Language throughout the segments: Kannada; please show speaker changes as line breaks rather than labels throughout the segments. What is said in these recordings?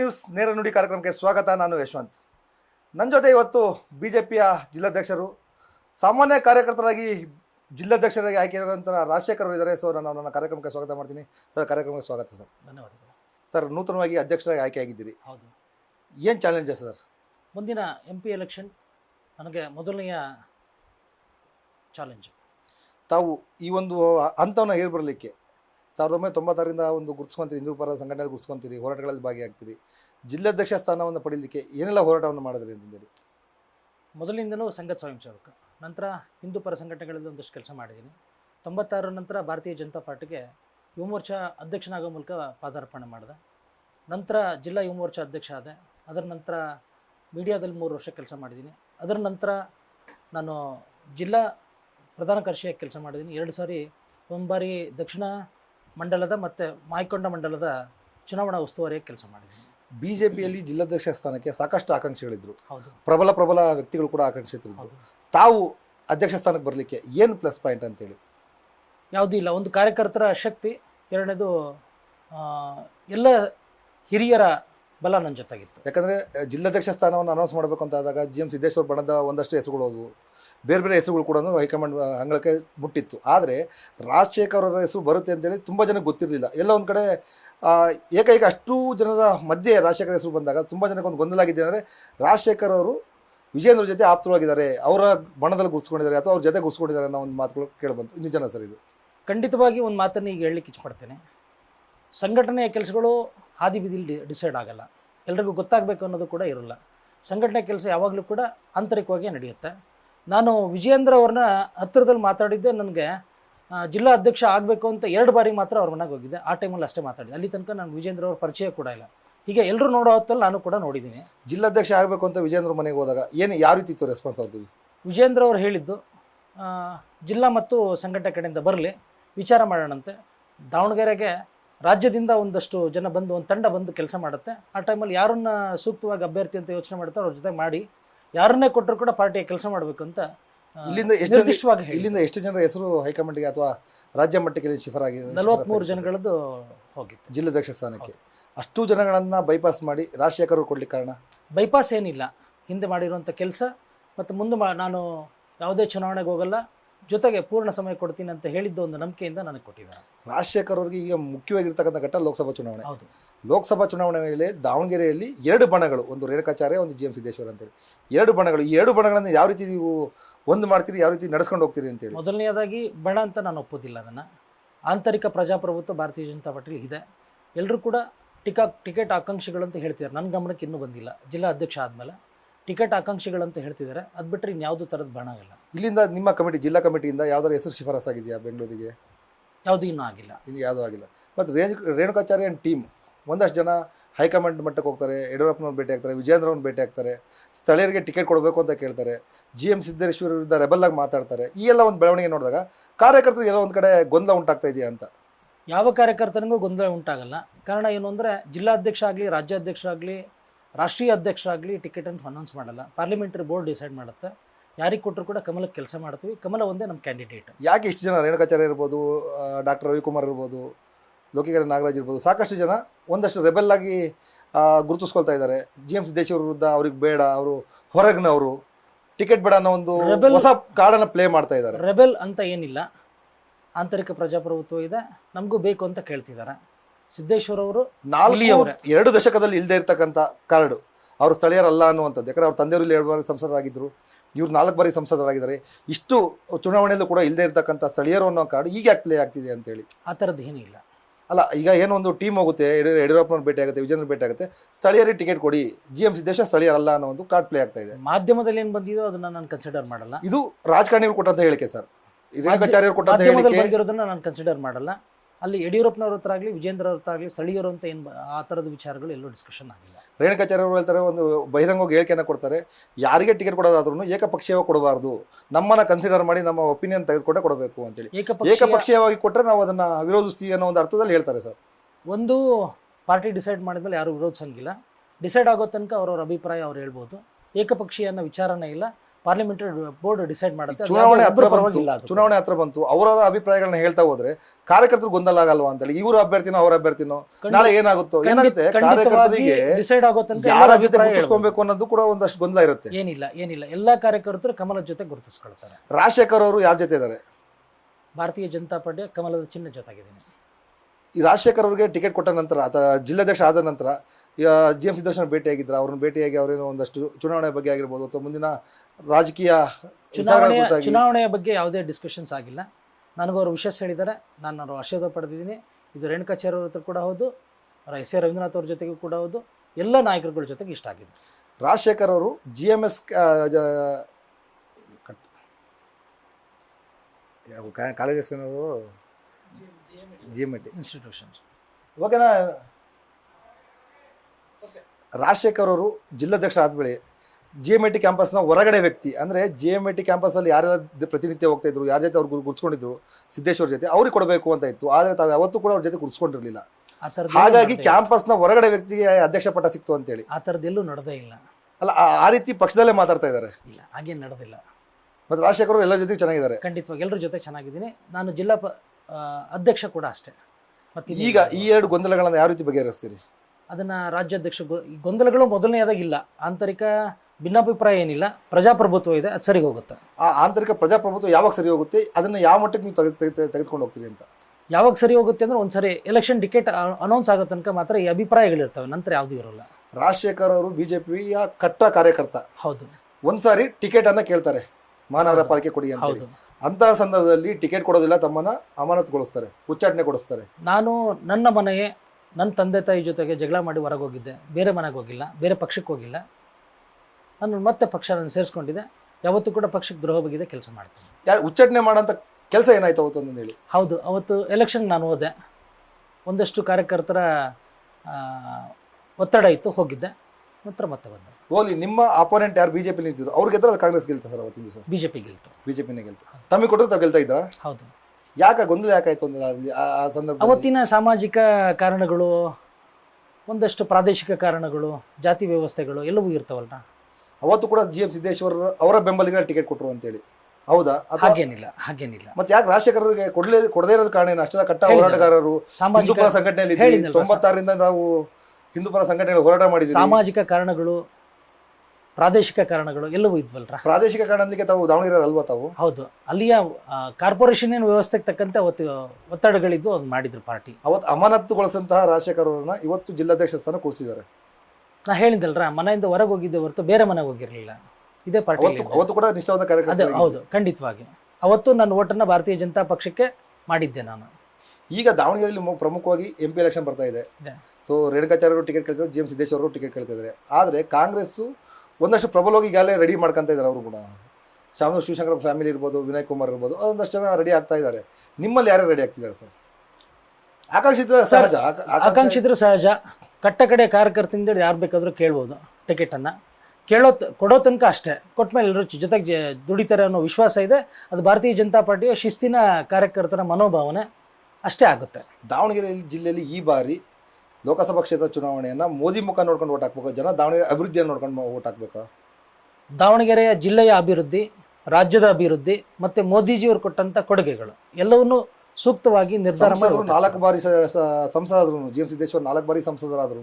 ನ್ಯೂಸ್ ನೇರ ನುಡಿ ಕಾರ್ಯಕ್ರಮಕ್ಕೆ ಸ್ವಾಗತ. ನಾನು ಯಶವಂತ್. ನನ್ನ ಜೊತೆ ಇವತ್ತು ಬಿ ಜೆ ಪಿಯ ಜಿಲ್ಲಾಧ್ಯಕ್ಷರು ಸಾಮಾನ್ಯ ಕಾರ್ಯಕರ್ತರಾಗಿ ಜಿಲ್ಲಾಧ್ಯಕ್ಷರಾಗಿ ಆಯ್ಕೆಯಾಗುವಂಥ ರಾಜಶೇಖರ್ ಅವರು ಇದ್ದಾರೆ. ಸೊ ನಾನು ನನ್ನ ಕಾರ್ಯಕ್ರಮಕ್ಕೆ ಸ್ವಾಗತ ಮಾಡ್ತೀನಿ. ಸರ್ ಕಾರ್ಯಕ್ರಮಕ್ಕೆ ಸ್ವಾಗತ ಸರ್.
ಧನ್ಯವಾದಗಳು.
ಸರ್ ನೂತನವಾಗಿ ಅಧ್ಯಕ್ಷರಾಗಿ ಆಯ್ಕೆಯಾಗಿದ್ದೀರಿ
ಹೌದು.
ಏನು ಚಾಲೆಂಜಸ್ ಸರ್?
ಮುಂದಿನ ಎಂ ಪಿ ಎಲೆಕ್ಷನ್ ನನಗೆ ಮೊದಲನೆಯ ಚಾಲೆಂಜ್
ತಾವು ಈ ಒಂದು ಹಂತವನ್ನು ಹೇಳಿ ಬರಲಿಕ್ಕೆ ಸಾವಿರದ ಒಂಬೈನೂರ ತೊಂಬತ್ತಾರರಿಂದ ಒಂದು ಗುರುತಿಸ್ಕೊಂತೀರಿ, ಹಿಂದೂ ಪರ ಸಂಘಟನೆಯಲ್ಲಿ ಗುರುತಿಸ್ಕೊಂತೀರಿ, ಹೋರಾಟಗಳಲ್ಲಿ ಭಾಗಿಯಾಗ್ತೀರಿ. ಜಿಲ್ಲಾಧ್ಯಕ್ಷ ಸ್ಥಾನವನ್ನು ಪಡೀಲಿಕ್ಕೆ ಏನೆಲ್ಲ ಹೋರಾಟವನ್ನು ಮಾಡಿದ್ರಿ ಅಂತಂದೇಳಿ?
ಮೊದಲಿಂದಲೂ ಸಂಘ ಸ್ವಯಂ ಸೇವಕ ನಂತರ ಹಿಂದೂ ಪರ ಸಂಘಟನೆಗಳಲ್ಲಿ ಒಂದಷ್ಟು ಕೆಲಸ ಮಾಡಿದ್ದೀನಿ. ತೊಂಬತ್ತಾರರ ನಂತರ ಭಾರತೀಯ ಜನತಾ ಪಾರ್ಟಿಗೆ ಯುವ ಮೋರ್ಚಾ ಅಧ್ಯಕ್ಷನಾಗೋ ಮೂಲಕ ಪಾದಾರ್ಪಣೆ ಮಾಡಿದೆ. ನಂತರ ಜಿಲ್ಲಾ ಯುವ ಮೋರ್ಚಾ ಅಧ್ಯಕ್ಷ ಆದೆ. ಅದರ ನಂತರ ಮೀಡಿಯಾದಲ್ಲಿ ಮೂರು ವರ್ಷ ಕೆಲಸ ಮಾಡಿದ್ದೀನಿ. ಅದರ ನಂತರ ನಾನು ಜಿಲ್ಲಾ ಪ್ರಧಾನ ಕಾರ್ಯದರ್ಶಿಯಾಗಿ ಕೆಲಸ ಮಾಡಿದ್ದೀನಿ. ಎರಡು ಸಾರಿ ಒಂದು ಬಾರಿ ದಕ್ಷಿಣ ಮಂಡಲದ ಮತ್ತು ಮಾಯಕೊಂಡ ಮಂಡಲದ ಚುನಾವಣಾ ಉಸ್ತುವಾರಿಯಾಗಿ ಕೆಲಸ ಮಾಡಿದ್ದೀನಿ.
ಬಿ ಜೆ ಪಿಯಲ್ಲಿ ಜಿಲ್ಲಾಧ್ಯಕ್ಷ ಸ್ಥಾನಕ್ಕೆ ಸಾಕಷ್ಟು ಆಕಾಂಕ್ಷಿಗಳಿದ್ರು.
ಹೌದು.
ಪ್ರಬಲ ಪ್ರಬಲ ವ್ಯಕ್ತಿಗಳು ಕೂಡ
ಆಕಾಂಕ್ಷಿಸಿದ್ರು
ತಾವು ಅಧ್ಯಕ್ಷ ಸ್ಥಾನಕ್ಕೆ ಬರಲಿಕ್ಕೆ ಏನು ಪ್ಲಸ್ ಪಾಯಿಂಟ್ ಅಂತೇಳಿ?
ಯಾವುದೂ ಇಲ್ಲ. ಒಂದು ಕಾರ್ಯಕರ್ತರ ಶಕ್ತಿ ಎರಡನೇದು ಎಲ್ಲ ಹಿರಿಯರ ಬಲ ನನ್ನ ಜೊತೆಗಿತ್ತು.
ಯಾಕಂದರೆ ಜಿಲ್ಲಾಧ್ಯಕ್ಷ ಸ್ಥಾನವನ್ನು ಅನೌನ್ಸ್ ಮಾಡಬೇಕು ಅಂತ ಆದಾಗ ಜಿ ಎಂ ಸಿದ್ದೇಶ್ವರ ಬಣದ ಒಂದಷ್ಟು ಹೆಸರುಗಳು ಹೋದವು. ಬೇರೆ ಬೇರೆ ಹೆಸರುಗಳು ಕೂಡ ಹೈಕಮಾಂಡ್ ಅಂಗಳಕ್ಕೆ ಮುಟ್ಟಿತ್ತು. ಆದರೆ ರಾಜಶೇಖರ್ ಅವರ ಹೆಸರು ಬರುತ್ತೆ ಅಂತೇಳಿ ತುಂಬ ಜನಕ್ಕೆ ಗೊತ್ತಿರಲಿಲ್ಲ. ಎಲ್ಲ ಒಂದು ಕಡೆ ಏಕೈಕ ಅಷ್ಟು ಜನರ ಮಧ್ಯೆ ರಾಜಶೇಖರ್ ಹೆಸರು ಬಂದಾಗ ತುಂಬ ಜನಕ್ಕೆ ಒಂದು ಗೊಂದಲ ಆಗಿದೆ ಅಂದರೆ ರಾಜಶೇಖರ್ ಅವರು ವಿಜೇಂದ್ರ ಜೊತೆ ಆಪ್ತವಾಗಿದ್ದಾರೆ ಅವರ ಬಣದಲ್ಲಿ ಗುರ್ಸ್ಕೊಂಡಿದ್ದಾರೆ ಅಥವಾ ಅವ್ರ ಜೊತೆ ಗುರ್ಸ್ಕೊಂಡಿದ್ದಾರೆ ಅನ್ನೋ ಒಂದು ಮಾತುಗಳು ಕೇಳಿಬಂತು ನಿಜನ ಸರ್ ಇದು.
ಖಂಡಿತವಾಗಿ ಒಂದು ಮಾತನ್ನು ಈಗ ಹೇಳಲಿಕ್ಕೆ ಇಷ್ಟಪಡ್ತೇನೆ ಸಂಘಟನೆಯ ಕೆಲಸಗಳು ಹಾದಿ ಬೀದಿಲಿ ಡಿಸೈಡ್ ಆಗಲ್ಲ. ಎಲ್ರಿಗೂ ಗೊತ್ತಾಗಬೇಕು ಅನ್ನೋದು ಕೂಡ ಇರಲ್ಲ. ಸಂಘಟನೆ ಕೆಲಸ ಯಾವಾಗಲೂ ಕೂಡ ಆಂತರಿಕವಾಗಿ ನಡೆಯುತ್ತೆ. ನಾನು ವಿಜಯೇಂದ್ರ ಅವ್ರನ್ನ ಹತ್ತಿರದಲ್ಲಿ ಮಾತಾಡಿದ್ದೆ. ನನಗೆ ಜಿಲ್ಲಾ ಅಧ್ಯಕ್ಷ ಆಗಬೇಕು ಅಂತ ಎರಡು ಬಾರಿ ಮಾತ್ರ ಅವ್ರ ಮನೆಗೆ ಹೋಗಿದ್ದೆ. ಆ ಟೈಮಲ್ಲಿ ಅಷ್ಟೇ ಮಾತಾಡಿದೆ ಅಲ್ಲಿ ತನಕ ನಾನು ವಿಜೇಂದ್ರ ಅವ್ರ ಪರಿಚಯ ಕೂಡ ಇಲ್ಲ. ಹೀಗೆ ಎಲ್ಲರೂ ನೋಡೋ ಹೊತ್ತಲ್ಲಿ ನಾನು ಕೂಡ ನೋಡಿದ್ದೀನಿ.
ಜಿಲ್ಲಾಧ್ಯಕ್ಷ ಆಗಬೇಕು ಅಂತ ವಿಜೇಂದ್ರ ಮನೆಗೆ ಹೋದಾಗ ಏನು ಯಾವ ರೀತಿ ಇತ್ತು ರೆಸ್ಪಾನ್ಸ್ ಆಗ್ತೀವಿ
ವಿಜೇಂದ್ರ ಅವ್ರು ಹೇಳಿದ್ದು ಜಿಲ್ಲಾ ಮತ್ತು ಸಂಘಟನೆ ಕಡೆಯಿಂದ ಬರಲಿ ವಿಚಾರ ಮಾಡೋಣಂತೆ. ದಾವಣಗೆರೆಗೆ ರಾಜ್ಯದಿಂದ ಒಂದಷ್ಟು ಜನ ಬಂದು ಒಂದು ತಂಡ ಬಂದು ಕೆಲಸ ಮಾಡುತ್ತೆ. ಆ ಟೈಮಲ್ಲಿ ಯಾರನ್ನ ಸೂಕ್ತವಾಗಿ ಅಭ್ಯರ್ಥಿ ಅಂತ ಯೋಚನೆ ಮಾಡ್ತಾರೆ ಅವ್ರ ಜೊತೆ ಮಾಡಿ ಯಾರನ್ನೇ ಕೊಟ್ಟರು ಕೂಡ ಪಾರ್ಟಿಯ ಕೆಲಸ ಮಾಡಬೇಕು ಅಂತ
ಇಲ್ಲಿಂದ ಎಷ್ಟು
ನಿರ್ದಿಷ್ಟವಾಗಿ
ಇಲ್ಲಿಂದ ಎಷ್ಟು ಜನರ ಹೆಸರು ಹೈಕಮಾಂಡ್ಗೆ ಅಥವಾ ರಾಜ್ಯ ಮಟ್ಟಕ್ಕೆ ಶಿಫರಾಗಿ
ನಲವತ್ತ್ಮೂರು ಜನಗಳದ್ದು ಹೋಗಿತ್ತು.
ಜಿಲ್ಲಾಧ್ಯಕ್ಷ ಸ್ಥಾನಕ್ಕೆ. ಅಷ್ಟು ಜನಗಳನ್ನು ಬೈಪಾಸ್ ಮಾಡಿ ರಾಜಶೇಖರ್ ಕೊಡ್ಲಿಕ್ಕೆ ಕಾರಣ?
ಬೈಪಾಸ್ ಏನಿಲ್ಲ. ಹಿಂದೆ ಮಾಡಿರುವಂಥ ಕೆಲಸ ಮತ್ತು ಮುಂದೆ ಮಾ ನಾನು ಯಾವುದೇ ಚುನಾವಣೆಗೆ ಹೋಗಲ್ಲ. ಜೊತೆಗೆ ಪೂರ್ಣ ಸಮಯ ಕೊಡ್ತೀನಿ ಅಂತ ಹೇಳಿದ್ದ ಒಂದು ನಂಬಿಕೆಯಿಂದ ನನಗೆ ಕೊಟ್ಟಿದ್ದಾರೆ.
ರಾಜಶೇಖರ್ ಅವರಿಗೆ ಈಗ ಮುಖ್ಯವಾಗಿರ್ತಕ್ಕಂಥ ಘಟ್ಟ ಲೋಕಸಭಾ ಚುನಾವಣೆ.
ಹೌದು.
ಲೋಕಸಭಾ ಚುನಾವಣೆ ಮೇಲೆ ದಾವಣಗೆರೆಯಲ್ಲಿ ಎರಡು ಬಣಗಳು ಒಂದು ರೇಣುಕಾಚಾರ್ಯ ಒಂದು ಜಿ ಎಂ ಸಿದ್ದೇಶ್ವರ ಅಂತೇಳಿ ಎರಡು ಬಣಗಳು ಈ ಎರಡು ಬಣಗಳನ್ನು ಯಾವ ರೀತಿ ನೀವು ಒಂದು ಮಾಡ್ತೀರಿ ಯಾವ ರೀತಿ ನಡೆಸ್ಕೊಂಡು ಹೋಗ್ತೀರಿ ಅಂತೇಳಿ
ಮೊದಲನೆಯದಾಗಿ ಬಣ ಅಂತ ನಾನು ಒಪ್ಪೋದಿಲ್ಲ ಅದನ್ನು. ಆಂತರಿಕ ಪ್ರಜಾಪ್ರಭುತ್ವ ಭಾರತೀಯ ಜನತಾ ಪಾರ್ಟಿಲಿ ಇದೆ. ಎಲ್ಲರೂ ಕೂಡ ಟಿಕಾ ಟಿಕೆಟ್ ಆಕಾಂಕ್ಷಿಗಳು ಅಂತ ಹೇಳ್ತಿದ್ದಾರೆ. ನನ್ನ ಗಮನಕ್ಕೆ ಇನ್ನೂ ಬಂದಿಲ್ಲ. ಜಿಲ್ಲಾ ಅಧ್ಯಕ್ಷ ಆದಮೇಲೆ. ಟಿಕೆಟ್ ಆಕಾಂಕ್ಷಿಗಳಂತ ಹೇಳ್ತಿದ್ದಾರೆ. ಅದು ಬಿಟ್ಟರೆ ಇನ್ಯಾವುದೂ ಥರದ ಬಣ ಆಗಿಲ್ಲ
ಇಲ್ಲಿಂದ ನಿಮ್ಮ ಕಮಿಟಿ ಜಿಲ್ಲಾ ಕಮಿಟಿಯಿಂದ ಯಾವ್ದಾದ್ರು ಹೆಸರು ಶಿಫಾರಸ್ ಆಗಿದೆಯಾ ಬೆಂಗಳೂರಿಗೆ?
ಯಾವುದೂ ಇನ್ನೂ ಆಗಿಲ್ಲ.
ಇನ್ನು ಯಾವುದೂ ಆಗಿಲ್ಲ. ಮತ್ತು ರೇಣು ರೇಣುಕಾಚಾರ್ಯ ಆ್ಯಂಡ್ ಟೀಮ್ ಒಂದಷ್ಟು ಜನ ಹೈಕಮಾಂಡ್ ಮಟ್ಟಕ್ಕೆ ಹೋಗ್ತಾರೆ ಯಡಿಯೂರಪ್ಪನವ್ರು ಭೇಟಿ ಆಗ್ತಾರೆ ವಿಜೇಂದ್ರವ್ರನ್ನ ಭೇಟಿ ಆಗ್ತಾರೆ ಸ್ಥಳೀಯರಿಗೆ ಟಿಕೆಟ್ ಕೊಡಬೇಕು ಅಂತ ಕೇಳ್ತಾರೆ ಜಿ ಎಂ ಸಿದ್ದೇಶ್ವರ ವಿರುದ್ಧ ರೆಬಲ್ಲಾಗಿ ಮಾತಾಡ್ತಾರೆ. ಈ ಎಲ್ಲ ಒಂದು ಬೆಳವಣಿಗೆ ನೋಡಿದಾಗ ಕಾರ್ಯಕರ್ತರಿಗೆ ಎಲ್ಲ ಒಂದು ಕಡೆ ಗೊಂದಲ ಉಂಟಾಗ್ತಾ ಇದೆಯಾ ಅಂತ?
ಯಾವ ಕಾರ್ಯಕರ್ತನಿಗೂ ಗೊಂದಲ ಉಂಟಾಗಲ್ಲ. ಕಾರಣ ಏನು ಅಂದರೆ ಜಿಲ್ಲಾಧ್ಯಕ್ಷ ಆಗಲಿ ರಾಜ್ಯಾಧ್ಯಕ್ಷರಾಗಲಿ ರಾಷ್ಟ್ರೀಯ ಅಧ್ಯಕ್ಷರಾಗಲಿ ಅಂತ ಅನೌನ್ಸ್ ಮಾಡಲ್ಲ. ಪಾರ್ಲಿಮೆಂಟರಿ ಬೋರ್ಡ್ ಡಿಸೈಡ್ ಮಾಡುತ್ತೆ. ಯಾರಿಗೆ ಕೊಟ್ಟರು ಕೂಡ ಕಮಲಕ್ಕೆ ಕೆಲಸ ಮಾಡ್ತೀವಿ. ಕಮಲ ಒಂದೇ ನಮ್ಮ ಕ್ಯಾಂಡಿಡೇಟ್
ಯಾಕೆ ಇಷ್ಟು ಜನ ರೇಣುಕಾಚಾರ್ಯ ಇರ್ಬೋದು ಡಾಕ್ಟರ್ ರವಿಕುಮಾರ್ ಇರ್ಬೋದು ಲೋಕಿಕರ ನಾಗರಾಜ್ ಇರ್ಬೋದು ಸಾಕಷ್ಟು ಜನ ಒಂದಷ್ಟು ರೆಬೆಲ್ ಆಗಿ ಗುರುತಿಸ್ಕೊಳ್ತಾ ಇದ್ದಾರೆ. ಜಿ ಎಂ ಸಿದ್ದೇಶ್ವರ ವಿರುದ್ಧ ಅವ್ರಿಗೆ ಬೇಡ ಅವರು ಹೊರಗಿನವರು. ಟಿಕೆಟ್ ಬೇಡ ಅನ್ನೋ ಒಂದು ಹೊಸ ಕಾರ್ಡನ್ನು ಪ್ಲೇ ಮಾಡ್ತಾ ಇದ್ದಾರೆ.
ರೆಬೆಲ್ ಅಂತ ಏನಿಲ್ಲ. ಆಂತರಿಕ ಪ್ರಜಾಪ್ರಭುತ್ವ ಇದೆ. ನಮಗೂ ಬೇಕು ಅಂತ ಕೇಳ್ತಿದ್ದಾರೆ. ಸಿದ್ದೇಶ್ವರ ಅವರು
ನಾಲ್ಕು. ಎರಡು ದಶಕದಲ್ಲಿ ಇಲ್ಲದೆ ಇರತಕ್ಕಂಥ ಕಾರ್ಡು. ಅವರು ಸ್ಥಳೀಯರಲ್ಲ ಅನ್ನುವಂಥದ್ದು. ಯಾಕಂದ್ರೆ ಅವ್ರ ತಂದೆಯವರು ಇಲ್ಲಿ ಎರಡು ಬಾರಿ ಸಂಸದರಾಗಿದ್ದರು ಇವ್ರು ನಾಲ್ಕು ಬಾರಿ ಸಂಸದರಾಗಿದ್ದಾರೆ. ಇಷ್ಟು ಚುನಾವಣೆಯಲ್ಲೂ ಕೂಡ ಇಲ್ಲದೆ ಇರತಕ್ಕಂಥ ಸ್ಥಳೀಯರು ಅನ್ನೋ ಕಾರ್ಡ್ ಈಗ ಯಾಕೆ ಪ್ಲೇ ಆಗ್ತಿದೆ ಅಂತೇಳಿ.
ಆ ಥರದ್ದು ಏನಿಲ್ಲ ಇಲ್ಲ.
ಅಲ್ಲ ಈಗ ಏನೋ ಒಂದು ಟೀಮ್ ಹೋಗುತ್ತೆ ಯಡಿಯೂರ ಯಡಿಯೂರಪ್ಪನವ್ರು ಭೇಟಿ ಆಗುತ್ತೆ ವಿಜೇಂದ್ರ ಭೇಟಿ ಆಗುತ್ತೆ. ಸ್ಥಳೀಯರಿಗೆ ಟಿಕೆಟ್ ಕೊಡಿ. ಜಿ ಎಂ ಸಿದ್ದೇಶ ಸ್ಥಳೀಯರಲ್ಲ ಅನ್ನೋ ಒಂದು ಕಾರ್ಡ್ ಪ್ಲೇ ಆಗ್ತಾ ಇದೆ.
ಮಾಧ್ಯಮದಲ್ಲಿ ಏನು ಬಂದಿದೋ ಅದನ್ನು ನಾನು ಕನ್ಸಿಡರ್ ಮಾಡಲ್ಲ.
ಇದು ರಾಜಕಾರಣಿಗಳು ಕೊಟ್ಟಂತ ಹೇಳಿಕೆ ಸರ್. ರೇಣುಕಾಚಾರ್ಯರು ಕೊಟ್ಟಂತ ಹೇಳಿಕೆ.
ಬಂದಿರೋದನ್ನ ನಾನು ಕನ್ಸಿಡರ್ ಮಾಡಲ್ಲ. ಅಲ್ಲಿ ಯಡಿಯೂರಪ್ಪನವ್ರ ಹತ್ರ ಆಗಲಿ ವಿಜೇಂದ್ರ ಅವ್ರ ಹತ್ರ ಆಗಲಿ ಸ್ಥಳೀಯರು ಅಂತ ಏನು ಆ ಥರದ ವಿಚಾರಗಳು ಎಲ್ಲೂ ಡಿಸ್ಕಷನ್ ಆಗಿಲ್ಲ.
ರೇಣುಕಾಚಾರ್ಯ ಅವರು ಹೇಳ್ತಾರೆ ಒಂದು ಬಹಿರಂಗವಾಗಿ ಹೇಳಿಕೆಯನ್ನು ಕೊಡ್ತಾರೆ. ಯಾರಿಗೆ ಟಿಕೆಟ್ ಕೊಡೋದಾದ್ರೂ ಏಕಪಕ್ಷೀಯವಾಗಿ ಕೊಡಬಾರ್ದು. ನಮ್ಮನ್ನು ಕನ್ಸಿಡರ್ ಮಾಡಿ ನಮ್ಮ ಒಪಿನಿಯನ್ ತೆಗೆದುಕೊಂಡೇ ಕೊಡಬೇಕು ಅಂತೇಳಿ.
ಏಕಪಕ್ಷೀಯ
ಏಕಪಕ್ಷೀಯವಾಗಿ ಕೊಟ್ಟರೆ ನಾವು ಅದನ್ನು ವಿರೋಧಿಸ್ತೀವಿ ಅನ್ನೋ ಒಂದು ಅರ್ಥದಲ್ಲಿ ಹೇಳ್ತಾರೆ ಸರ್.
ಒಂದು ಪಾರ್ಟಿ ಡಿಸೈಡ್ ಮಾಡಿದ್ಮೇಲೆ ಯಾರು ವಿರೋಧಿಸಂಗಿಲ್ಲ ಡಿಸೈಡ್ ಆಗೋ ತನಕ ಅವರವ್ರ ಅಭಿಪ್ರಾಯ ಅವ್ರು ಹೇಳ್ಬೋದು. ಏಕಪಕ್ಷೀಯ ಅನ್ನೋ ವಿಚಾರನೇ ಇಲ್ಲ. ಪಾರ್ಲಿಮೆಂಟರಿ ಬೋರ್ಡ್ ಡಿಸೈಡ್ ಮಾಡುತ್ತೆ.
ಚುನಾವಣೆ ಹತ್ರ
ಪರವಾಗಿಲ್ಲ ಅದು.
ಚುನಾವಣೆ ಹತ್ರ ಬಂತು ಅವರವರ ಅಭಿಪ್ರಾಯಗಳನ್ನ ಹೇಳ್ತಾ ಹೋದ್ರೆ ಕಾರ್ಯಕರ್ತರು ಗೊಂದಲ ಆಗಲ್ವಾ ಅಂತೇಳಿ ಇವರು ಅಭ್ಯರ್ಥಿನೋ ಅವ್ರ ಅಭ್ಯರ್ಥಿನೋ ನಾಳೆ ಏನಾಗುತ್ತೋ ಏನಾಗುತ್ತೆ? ಕಾರ್ಯಕರ್ತರಿಗೆ
ಡಿಸೈಡ್ ಆಗೋ ತನಕ
ಯಾರ ಜೊತೆ ಗುರುತಿಸ್ಕೊಬೇಕು ಅನ್ನೋದು ಕೂಡ ಒಂದಷ್ಟು ಗೊಂದಲ ಇರುತ್ತೆ.
ಏನಿಲ್ಲ ಏನಿಲ್ಲ. ಎಲ್ಲಾ ಕಾರ್ಯಕರ್ತರು ಕಮಲದ ಜೊತೆ ಗುರುತಿಸ್ಕೊಳ್ತಾರೆ.
ರಾಜಶೇಖರ್ ಅವರು ಯಾರ ಜೊತೆ ಇದ್ದಾರೆ?
ಭಾರತೀಯ ಜನತಾ ಪಾರ್ಟಿ ಕಮಲದ ಚಿಹ್ನೆ ಜೊತೆಗಿದ್ದೀನಿ
ಈ ರಾಜಶೇಖರ್ ಅವರಿಗೆ ಟಿಕೆಟ್ ಕೊಟ್ಟ ನಂತರ ಅಥವಾ ಜಿಲ್ಲಾಧ್ಯಕ್ಷ ಆದ ನಂತರ ಜಿ ಎಂ ಸಿದ್ದೇಶ್ವರ ಭೇಟಿಯಾಗಿದ್ದರು ಅವ್ರನ್ನ ಭೇಟಿಯಾಗಿ ಅವರೇನೋ ಒಂದಷ್ಟು ಚುನಾವಣೆ ಬಗ್ಗೆ ಆಗಿರ್ಬೋದು ಅಥವಾ ಮುಂದಿನ ರಾಜಕೀಯ ಚುನಾವಣೆ
ಚುನಾವಣೆಯ ಬಗ್ಗೆ ಯಾವುದೇ ಡಿಸ್ಕಷನ್ಸ್ ಆಗಿಲ್ಲ. ನನಗೂ ಅವರು ವಿಶೇಷ ಹೇಳಿದ್ದಾರೆ. ನಾನು ಅವರು ಆಶೀರ್ವಾದ ಪಡೆದಿದ್ದೀನಿ. ಇದು ರೇಣುಕಾಚಾರ್ಯ ಅವ್ರ ಹತ್ರ ಕೂಡ ಹೌದು ಅವರ ಎಸ್ ಎ ರವೀಂದ್ರನಾಥ್ ಅವ್ರ ಜೊತೆಗೂ ಕೂಡ ಹೌದು. ಎಲ್ಲ ನಾಯಕರುಗಳ ಜೊತೆಗೆ ಇಷ್ಟ ಆಗಿದೆ.
ರಾಜಶೇಖರ್ ಅವರು ಜಿ ಎಂ ಎಸ್ ಕಾಲೇಜ್ ಹೆಸರು G M I T
institutions
ಓಕೆನಾ ರಾಜಶೇಖರ್ ಅವರು ಜಿಲ್ಲಾಧ್ಯಕ್ಷ ಆದಮೇಲೆ ಜಿ ಎಂ ಐ ಟಿ ಕ್ಯಾಂಪಸ್ನ ಹೊರಗಡೆ ವ್ಯಕ್ತಿ. ಅಂದರೆ ಜಿ ಎಂ ಐ ಟಿ ಕ್ಯಾಂಪಸಲ್ಲಿ ಯಾರೆಲ್ಲ ಪ್ರತಿನಿತ್ಯ ಹೋಗ್ತಾ ಇದ್ರು ಯಾರ ಜೊತೆ ಅವ್ರು ಗುರ್- ಗುರ್ಸ್ಕೊಂಡಿದ್ರು ಸಿದ್ದೇಶ್ವರ ಜೊತೆ ಅವ್ರಿಗೆ ಕೊಡಬೇಕು ಅಂತ ಇತ್ತು. ಆದರೆ ತಾವು ಯಾವತ್ತೂ ಕೂಡ ಅವ್ರ ಜೊತೆ ಗುರ್ಸ್ಕೊಂಡಿರಲಿಲ್ಲ.
ಆ ಥರ
ಹಾಗಾಗಿ ಕ್ಯಾಂಪಸ್ನ ಹೊರಗಡೆ ವ್ಯಕ್ತಿಗೆ ಅಧ್ಯಕ್ಷ ಪಟ್ಟ ಸಿಕ್ತು ಅಂತೇಳಿ
ಆ ಥರದ್ದೆಲ್ಲೂ ನಡೆದೇ ಇಲ್ಲ.
ಅಲ್ಲ ಆ- ರೀತಿ ಪಕ್ಷದಲ್ಲೇ ಮಾತಾಡ್ತಾ ಇದ್ದಾರೆ
ಇಲ್ಲ ಹಾಗೇನು ನಡೆದಿಲ್ಲ.
ಮತ್ತು ರಾಜಶೇಖರ್ ಅವರು ಎಲ್ಲರ ಜೊತೆ ಚೆನ್ನಾಗಿದ್ದಾರೆ.
ಖಂಡಿತವಾಗಿ ಎಲ್ಲರ ಜೊತೆ ಚೆನ್ನಾಗಿದ್ದೀನಿ. ನಾನು ಜಿಲ್ಲಾ ಪ ಅಧ್ಯಕ್ಷ ಕೂಡ ಅಷ್ಟೇ. ಮತ್ತು
ಈಗ ಈ ಎರಡು ಗೊಂದಲಗಳನ್ನು ಯಾವ ರೀತಿ ಬಗೆಹರಿಸ್ತೀರಿ?
ಅದನ್ನು ರಾಜ್ಯಾಧ್ಯಕ್ಷ ಗೊ ಈ ಗೊಂದಲಗಳು ಮೊದಲನೇದಾಗಿ ಇಲ್ಲ. ಆಂತರಿಕ ಭಿನ್ನಾಭಿಪ್ರಾಯ ಏನಿಲ್ಲ. ಪ್ರಜಾಪ್ರಭುತ್ವ ಇದೆ ಅದು ಸರಿ ಹೋಗುತ್ತೆ.
ಆ ಆಂತರಿಕ ಪ್ರಜಾಪ್ರಭುತ್ವ ಯಾವಾಗ ಸರಿ ಹೋಗುತ್ತೆ? ಅದನ್ನು ಯಾವ ಮಟ್ಟಕ್ಕೆ ನೀವು ತೆಗೆ- ತೆಗೆ- ತೆಗೆದುಕೊಂಡು ಹೋಗ್ತೀರಿ ಅಂತ?
ಯಾವಾಗ ಸರಿ ಹೋಗುತ್ತೆ ಅಂದ್ರೆ ಒಂದ್ಸರಿ ಎಲೆಕ್ಷನ್ ಟಿಕೆಟ್ ಅನೌನ್ಸ್ ಆಗೋ ತನಕ ಮಾತ್ರ ಈ ಅಭಿಪ್ರಾಯಗಳಿರ್ತವೆ. ನಂತರ ಯಾವುದೂ ಇರೋಲ್ಲ.
ರಾಜಶೇಖರ್ ಅವರು ಬಿ ಜೆ ಪಿಯ ಕಟ್ಟ ಕಾರ್ಯಕರ್ತ.
ಹೌದು.
ಒಂದ್ಸಾರಿ ಟಿಕೆಟ್ ಅನ್ನ ಕೇಳ್ತಾರೆ. ಮಹಾನಗರ ಪಾಲಿಕೆ ಕೊಡಿ ಅಂತ
ಹೌದು.
ಅಂತಹ ಸಂದರ್ಭದಲ್ಲಿ ಟಿಕೆಟ್ ಕೊಡೋದಿಲ್ಲ ತಮ್ಮನ್ನ ಅಮಾನತ್ಗೊಳಿಸ್ತಾರೆ ಉಚ್ಚಾಟನೆ ಕೊಡಿಸ್ತಾರೆ.
ನಾನು ನನ್ನ ಮನೆಯೇ ನನ್ನ ತಂದೆ ತಾಯಿ ಜೊತೆಗೆ ಜಗಳ ಮಾಡಿ ಹೊರಗೆ ಹೋಗಿದ್ದೆ. ಬೇರೆ ಮನೆಗೆ ಹೋಗಿಲ್ಲ ಬೇರೆ ಪಕ್ಷಕ್ಕೆ ಹೋಗಿಲ್ಲ. ನಾನು ಮತ್ತೆ ಪಕ್ಷ ನಾನು ಸೇರಿಸ್ಕೊಂಡಿದ್ದೆ. ಯಾವತ್ತೂ ಕೂಡ ಪಕ್ಷಕ್ಕೆ ದ್ರೋಹ ಬಗ್ಗೆ ಕೆಲಸ ಮಾಡ್ತೀನಿ.
ಯಾರು ಉಚ್ಚಾಟನೆ ಮಾಡೋಂಥ ಕೆಲಸ ಏನಾಯ್ತು ಅವತ್ತು ಅಂತ ಹೇಳಿ?
ಹೌದು ಅವತ್ತು ಎಲೆಕ್ಷನ್ಗೆ ನಾನು ಹೋದೆ. ಒಂದಷ್ಟು ಕಾರ್ಯಕರ್ತರ ಆ, ಒತ್ತಡ ಇತ್ತು ಹೋಗಿದ್ದೆ. ನಂತರ ಮತ್ತೆ ಬಂದೆ.
ಹೋಗ್ಲಿ ನಿಮ್ಮ ಅಪೋನೆಂಟ್ ಯಾರು ಬಿಜೆಪಿ ನಿಂತಿದ್ರು ಅವ್ರು ಗೆದ್ರೆ ಕಾಂಗ್ರೆಸ್ ಗೆಲ್ತಾ ಸರ್ ಅವತ್ತಿನ ದಿವಸ?
ಬಿಜೆಪಿ ಜೆ ಪಿ ಗೆಲ್ತು.
ಬಿಜೆಪಿನೇ ಗೆಲ್ತು. ತಮಗೆ ಕೊಟ್ಟರು ತಾವು ಗೆಲ್ತಾ ಇದ್ರಾ
ಹೌದು.
ಯಾಕೆ ಗೊಂದಲ ಯಾಕಾಯ್ತು ಅಂದ್ರೆ ಅಲ್ಲಿ ಆ ಸಂದರ್ಭ
ಅವತ್ತಿನ ಸಾಮಾಜಿಕ ಕಾರಣಗಳು ಒಂದಷ್ಟು ಪ್ರಾದೇಶಿಕ ಕಾರಣಗಳು ಜಾತಿ ವ್ಯವಸ್ಥೆಗಳು ಎಲ್ಲವೂ ಇರ್ತಾವಲ್ಲ
ಅವತ್ತು ಕೂಡ ಜಿ ಎಂ ಸಿದ್ದೇಶ್ವರ ಅವರ ಬೆಂಬಲಿಗರ ಟಿಕೆಟ್ ಕೊಟ್ಟರು ಅಂತೇಳಿ. ಹೌದಾ? ಅಥವಾ
ಹಾಗೇನಿಲ್ಲ ಹಾಗೇನಿಲ್ಲ.
ಮತ್ತೆ ಯಾಕೆ ರಾಜಶೇಖರರಿಗೆ ಅವರಿಗೆ ಕೊಡಲೇ ಕೊಡದೇ ಇರೋದು ಕಾರಣ ಏನು? ಅಷ್ಟೆಲ್ಲ ಕಟ್ಟ. ಹೋರಾಟಗಾರರು
ಸಾಮಾಜಿಕ
ಹಿಂದೂಪರ ಸಂಘಟನೆಯಲ್ಲಿ ಇದ್ವಿ.
ಹೇಳಿದ್ನಲ್ವಾ ಸರ್?
ತೊಂಬತ್ತಾರರಿಂದ ನಾವು ಹಿಂದೂಪರ ಸಂಘಟನೆಗಳು ಹೋರಾಟ ಮಾಡಿದ್ದೀವಿ.
ಸಾಮಾಜಿಕ ಕಾರಣಗಳು ಪ್ರಾದೇಶಿಕ ಕಾರಣಗಳು ಎಲ್ಲವೂ ಇದ್ವಲ್ರ?
ಪ್ರಾದೇಶಿಕ ಕಾರಣಕ್ಕೆ ತಾವು ದಾವಣಗೆರೆ ಅಲ್ವಾ ತಾವು?
ಹೌದು. ಅಲ್ಲಿಯ ಕಾರ್ಪೊರೇಷನ್ ವ್ಯವಸ್ಥೆಗೆ ತಕ್ಕಂತೆ ಅವತ್ತು ಒತ್ತಡಗಳಿದ್ದು ಅದು ಮಾಡಿದ್ರು ಪಾರ್ಟಿ.
ಅವತ್ತು ಅಮಾನತುಗೊಳಿಸಿದಂತಹ ರಾಜಶೇಖರ್ ಇವತ್ತು ಜಿಲ್ಲಾಧ್ಯಕ್ಷ ಸ್ಥಾನ ಕೂರಿಸಿದ್ದಾರೆ.
ನಾ ಹೇಳಿದ್ದಲ್ರ ಮನೆಯಿಂದ ಹೊರಗೆ ಹೋಗಿದ್ದೆ ಹೊರತು ಬೇರೆ ಮನೆಗೆ ಹೋಗಿರಲಿಲ್ಲ. ಇದೇ ಪಾರ್ಟಿ
ಅವತ್ತು ಕೂಡ
ನಿಷ್ಠವಾದ
ಕಾರ್ಯಕ್ರಮ
ಹೌದು ಖಂಡಿತವಾಗಿ. ಅವತ್ತು ನನ್ನ ಓಟನ್ನು ಭಾರತೀಯ ಜನತಾ ಪಕ್ಷಕ್ಕೆ ಮಾಡಿದ್ದೆ ನಾನು.
ಈಗ ದಾವಣಗೆರೆಯಲ್ಲಿ ಪ್ರಮುಖವಾಗಿ ಎಂ ಪಿ ಎಲೆಕ್ಷನ್ ಬರ್ತಾ ಇದೆ. ಸೊ ರೇಣುಕಾಚಾರ್ಯರು ಟಿಕೆಟ್ ಕೇಳ್ತಿದ್ದಾರೆ ಜಿ ಎಂ ಸಿದ್ದೇಶ್ವರರು ಟಿಕೆಟ್ ಕೇಳ್ತಿದ್ದಾರೆ. ಆದರೆ ಕಾಂಗ್ರೆಸ್ಸು ಒಂದಷ್ಟು ಪ್ರಬಲವಾಗಿ ಈಗಾಗಲೇ ರೆಡಿ ಮಾಡ್ಕೊಂತ ಇದ್ದಾರೆ ಅವರು ಕೂಡ. ಶಾಮನೂರು ಶಿವಶಂಕರ ಫ್ಯಾಮಿಲಿ ಇರ್ಬೋದು ವಿನಯ್ ಕುಮಾರ್ ಇರ್ಬೋದು ಒಂದಷ್ಟು ಜನ ರೆಡಿ ಆಗ್ತಾ ಇದ್ದಾರೆ ನಿಮ್ಮಲ್ಲಿ ಯಾರು ರೆಡಿ ಆಗ್ತಿದ್ದಾರೆ ಸರ್? ಆಕಾಂಕ್ಷಿತರ ಸಹಜ
ಆಕಾಂಕ್ಷಿತರ ಸಹಜ. ಕಟ್ಟ ಕಡೆ ಕಾರ್ಯಕರ್ತರಿಂದ ಯಾರು ಬೇಕಾದರೂ ಕೇಳ್ಬೋದು ಟಿಕೆಟನ್ನು. ಕೇಳೋ ಕೊಡೋ ತನಕ ಅಷ್ಟೇ. ಕೊಟ್ಮೇಲೆ ಎಲ್ಲರೂ ಜೊತೆಗೆ ಜೆ ದುಡಿತಾರೆ ಅನ್ನೋ ವಿಶ್ವಾಸ ಇದೆ. ಅದು ಭಾರತೀಯ ಜನತಾ ಪಾರ್ಟಿಯ ಶಿಸ್ತಿನ ಕಾರ್ಯಕರ್ತರ ಮನೋಭಾವನೆ ಅಷ್ಟೇ ಆಗುತ್ತೆ.
ದಾವಣಗೆರೆ ಜಿಲ್ಲೆಯಲ್ಲಿ ಈ ಬಾರಿ ಲೋಕಸಭಾ ಕ್ಷೇತ್ರ ಚುನಾವಣೆಯನ್ನು ಮೋದಿ ಮುಖ ನೋಡ್ಕೊಂಡು ಓಟ್ ಹಾಕ್ಬೇಕು ಜನ ದಾವಣಗೆರೆ ಅಭಿವೃದ್ಧಿಯನ್ನು ನೋಡ್ಕೊಂಡು ಓಟ್ ಹಾಕ್ಬೇಕು?
ದಾವಣಗೆರೆಯ ಜಿಲ್ಲೆಯ ಅಭಿವೃದ್ಧಿ ರಾಜ್ಯದ ಅಭಿವೃದ್ಧಿ ಮತ್ತು ಮೋದಿಜಿಯವರು ಕೊಟ್ಟಂಥ ಕೊಡುಗೆಗಳು ಎಲ್ಲವನ್ನೂ ಸೂಕ್ತವಾಗಿ ನಿರ್ಧಾರ
ಮಾಡಿದ್ರು ನಾಲ್ಕು ಬಾರಿ ಸಂಸದರು ಜಿ ಎಂ ಸಿದ್ದೇಶ್ವರ್ ನಾಲ್ಕು ಬಾರಿ ಸಂಸದರಾದ್ರೂ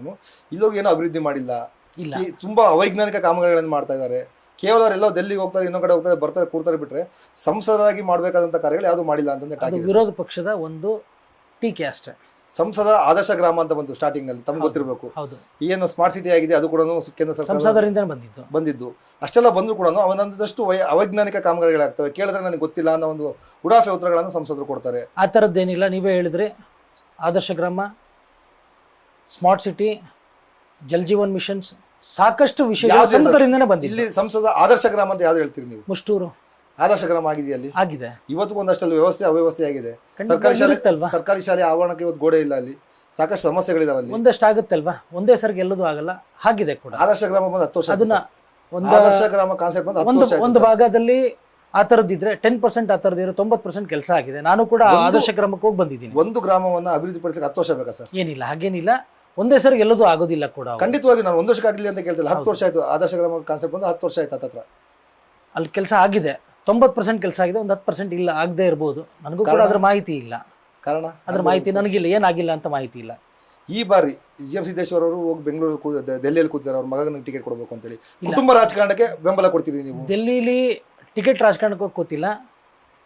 ಇಲ್ಲಿವರೆಗೂ ಏನೂ ಅಭಿವೃದ್ಧಿ ಮಾಡಿಲ್ಲ.
ಇಲ್ಲಿ.
ತುಂಬಾ ಅವೈಜ್ಞಾನಿಕ ಕಾಮಗಾರಿಗಳನ್ನು ಮಾಡ್ತಾ ಇದ್ದಾರೆ. ಕೇವಲ ಎಲ್ಲೋ ಡೆಲ್ಲಿಗೆ ಹೋಗ್ತಾರೆ ಇನ್ನೊಂದು ಕಡೆ ಹೋಗ್ತಾರೆ ಬರ್ತಾರೆ ಕೂರ್ತಾರೆ ಬಿಟ್ರೆ ಸಂಸದರಾಗಿ ಮಾಡಬೇಕಾದಂಥ ಕಾರ್ಯಗಳು ಯಾವುದು ಮಾಡಿಲ್ಲ ಅಂತಂದ್ರೆ
ವಿರೋಧ ಪಕ್ಷದ ಒಂದು ಟೀಕೆ ಅಷ್ಟೇ.
ಸಂಸದ ಆದರ್ಶ ಗ್ರಾಮ ಅಂತ ಬಂತು ಸ್ಟಾರ್ಟಿಂಗ್ ಅಲ್ಲಿ ತಮ್ಗೆ ಗೊತ್ತಿರಬೇಕು.
ಹೌದು.
ಏನು ಸ್ಮಾರ್ಟ್ ಸಿಟಿ ಆಗಿದೆ ಅದು ಕೂಡ ಕೇಂದ್ರ ಸರ್ಕಾರ
ಬಂದಿದ್ದು.
ಬಂದಿದ್ದು. ಅಷ್ಟೆಲ್ಲ ಬಂದರೂ ಕೂಡ ಅವನಂದಷ್ಟು ವೈ ಅವೈಜ್ಞಾನಿಕ ಕಾಮಗಾರಿಗಳಾಗ್ತವೆ. ಕೇಳಿದ್ರೆ ನನಗೆ ಗೊತ್ತಿಲ್ಲ ಅನ್ನೋ ಒಂದು ಉಡಾಫೆ ಉತ್ತರಗಳನ್ನು ಸಂಸದರು ಕೊಡ್ತಾರೆ.
ಆ ಥರದ್ದೇನಿಲ್ಲ ನೀವೇ ಹೇಳಿದ್ರೆ Adarsh Gram smart city Jal Jeevan missions ಸಾಕಷ್ಟು
ವಿಷಯ?
ಸಂಸದರಿಂದನೇ
ಇಲ್ಲಿ ಸಂಸದ ಆದರ್ಶ ಗ್ರಾಮ ಅಂತ ಯಾವ್ದು ಹೇಳ್ತೀರಿ ನೀವು?
ಮುಷ್ಟೂರು.
ಆದರ್ಶ ಗ್ರಾಮ ಆಗಿದೆ. ಅಲ್ಲಿ
ಆಗಿದೆ
ಇವತ್ತು ಒಂದಷ್ಟಲ್ಲಿ ವ್ಯವಸ್ಥೆ ಅವ್ಯವಸ್ಥೆ ಆಗಿದೆ ಸರ್ಕಾರಿ ಶಾಲೆ
ಇರುತ್ತಲ್ವಾ?
ಸರ್ಕಾರಿ ಶಾಲೆ ಆವರಣಕ್ಕೆ ಇವತ್ತು ಗೋಡೆ ಇಲ್ಲ ಅಲ್ಲಿ. ಸಾಕಷ್ಟು ಸಮಸ್ಯೆಗಳಿದಾವೆ ಅಲ್ಲಿ
ಒಂದಷ್ಟು ಆಗುತ್ತಲ್ವಾ? ಒಂದೇ ಸರಿ ಗೆಲ್ಲೋದು ಆಗಲ್ಲ. ಹಾಗಿದೆ ಕೂಡ.
ಆದರ್ಶ ಗ್ರಾಮ ಬಂದು ಹತ್ತು ವರ್ಷ ಆಯ್ತು
ಅದನ್ನ
ಸರ್.
ಒಂದು
ಆದರ್ಶ ಗ್ರಾಮ ಕಾನ್ಸೆಪ್ಟ್ ಬಂದು ಹತ್ತು
ಒಂದು
ವರ್ಷ ಆಯ್ತು
ಒಂದು
ಸರ್.
ಭಾಗದಲ್ಲಿ ಆ ಥರದ್ದಿದ್ರೆ ಟೆನ್ ಪರ್ಸೆಂಟ್ ಆ ಥರದ್ದಿರೋ ತೊಂಬತ್ತು ಪರ್ಸೆಂಟ್ ಕೆಲಸ ಆಗಿದೆ. ನಾನು ಕೂಡ ಆ ಆದರ್ಶ ಗ್ರಾಮಕ್ಕೆ ಹೋಗಿ ಬಂದಿದ್ದೀನಿ.
ಒಂದು ಗ್ರಾಮವನ್ನ ಅಭಿವೃದ್ಧಿಪಡಿಸಕ್ಕೆ ಹತ್ತು ವರ್ಷ ಬೇಕಾ ಸರ್?
ಏನಿಲ್ಲ ಹಾಗೇನಿಲ್ಲ. ಒಂದೇ ಸರಿ ಗೆಲ್ಲೋದು ಆಗೋದಿಲ್ಲ ಕೂಡ.
ಖಂಡಿತವಾಗಿ ನಾನು ಒಂದು ವರ್ಷಕ್ಕೆ ಆಗಲಿ ಅಂತ ಕೇಳ್ತಿಲ್ಲ. ಹತ್ತು ವರ್ಷ ಆಯ್ತು. ಆದರ್ಶ ಗ್ರಾಮ ಕಾನ್ಸೆಪ್ಟ್ ಬಂದು ಹತ್ತು ವರ್ಷ ಆಯ್ತು ಹತ್ತತ್ರ.
ಅಲ್ಲಿ ಕೆಲಸ ಆಗಿದೆ. ತೊಂಬತ್ತು ಪರ್ಸೆಂಟ್ ಕೆಲಸ ಆಗಿದೆ ಒಂದು ಹತ್ತು ಪರ್ಸೆಂಟ್ ಇಲ್ಲ ಆಗದೆ ಇರ್ಬೋದು. ನನಗೂ ಕೂಡ ಅದ್ರ ಮಾಹಿತಿ ಇಲ್ಲ.
ಕಾರಣ?
ಅದ್ರ ಮಾಹಿತಿ ನನಗಿಲ್ಲ ಏನಾಗಿಲ್ಲ ಅಂತ ಮಾಹಿತಿ ಇಲ್ಲ.
ಈ ಬಾರಿ ಜಿ ಎಂ ಸಿದ್ದೇಶ್ವರ ಅವರು ಹೋಗಿ ಬೆಂಗಳೂರು ಕೂ ದೆಹಲಿಯಲ್ಲಿ ಕೂತಿದ್ದಾರೆ ಅವ್ರ ಮಗನಿಗೆ ಟಿಕೆಟ್ ಕೊಡಬೇಕು ಅಂತೇಳಿ. ಕುಟುಂಬ ರಾಜಕಾರಣಕ್ಕೆ ಬೆಂಬಲ ಕೊಡ್ತೀರಿ ನೀವು?
ಡೆಲ್ಲಿಲಿ ಟಿಕೆಟ್ ರಾಜಕಾರಣಕ್ಕೆ ಹೋಗಿ ಕೂತಿಲ್ಲ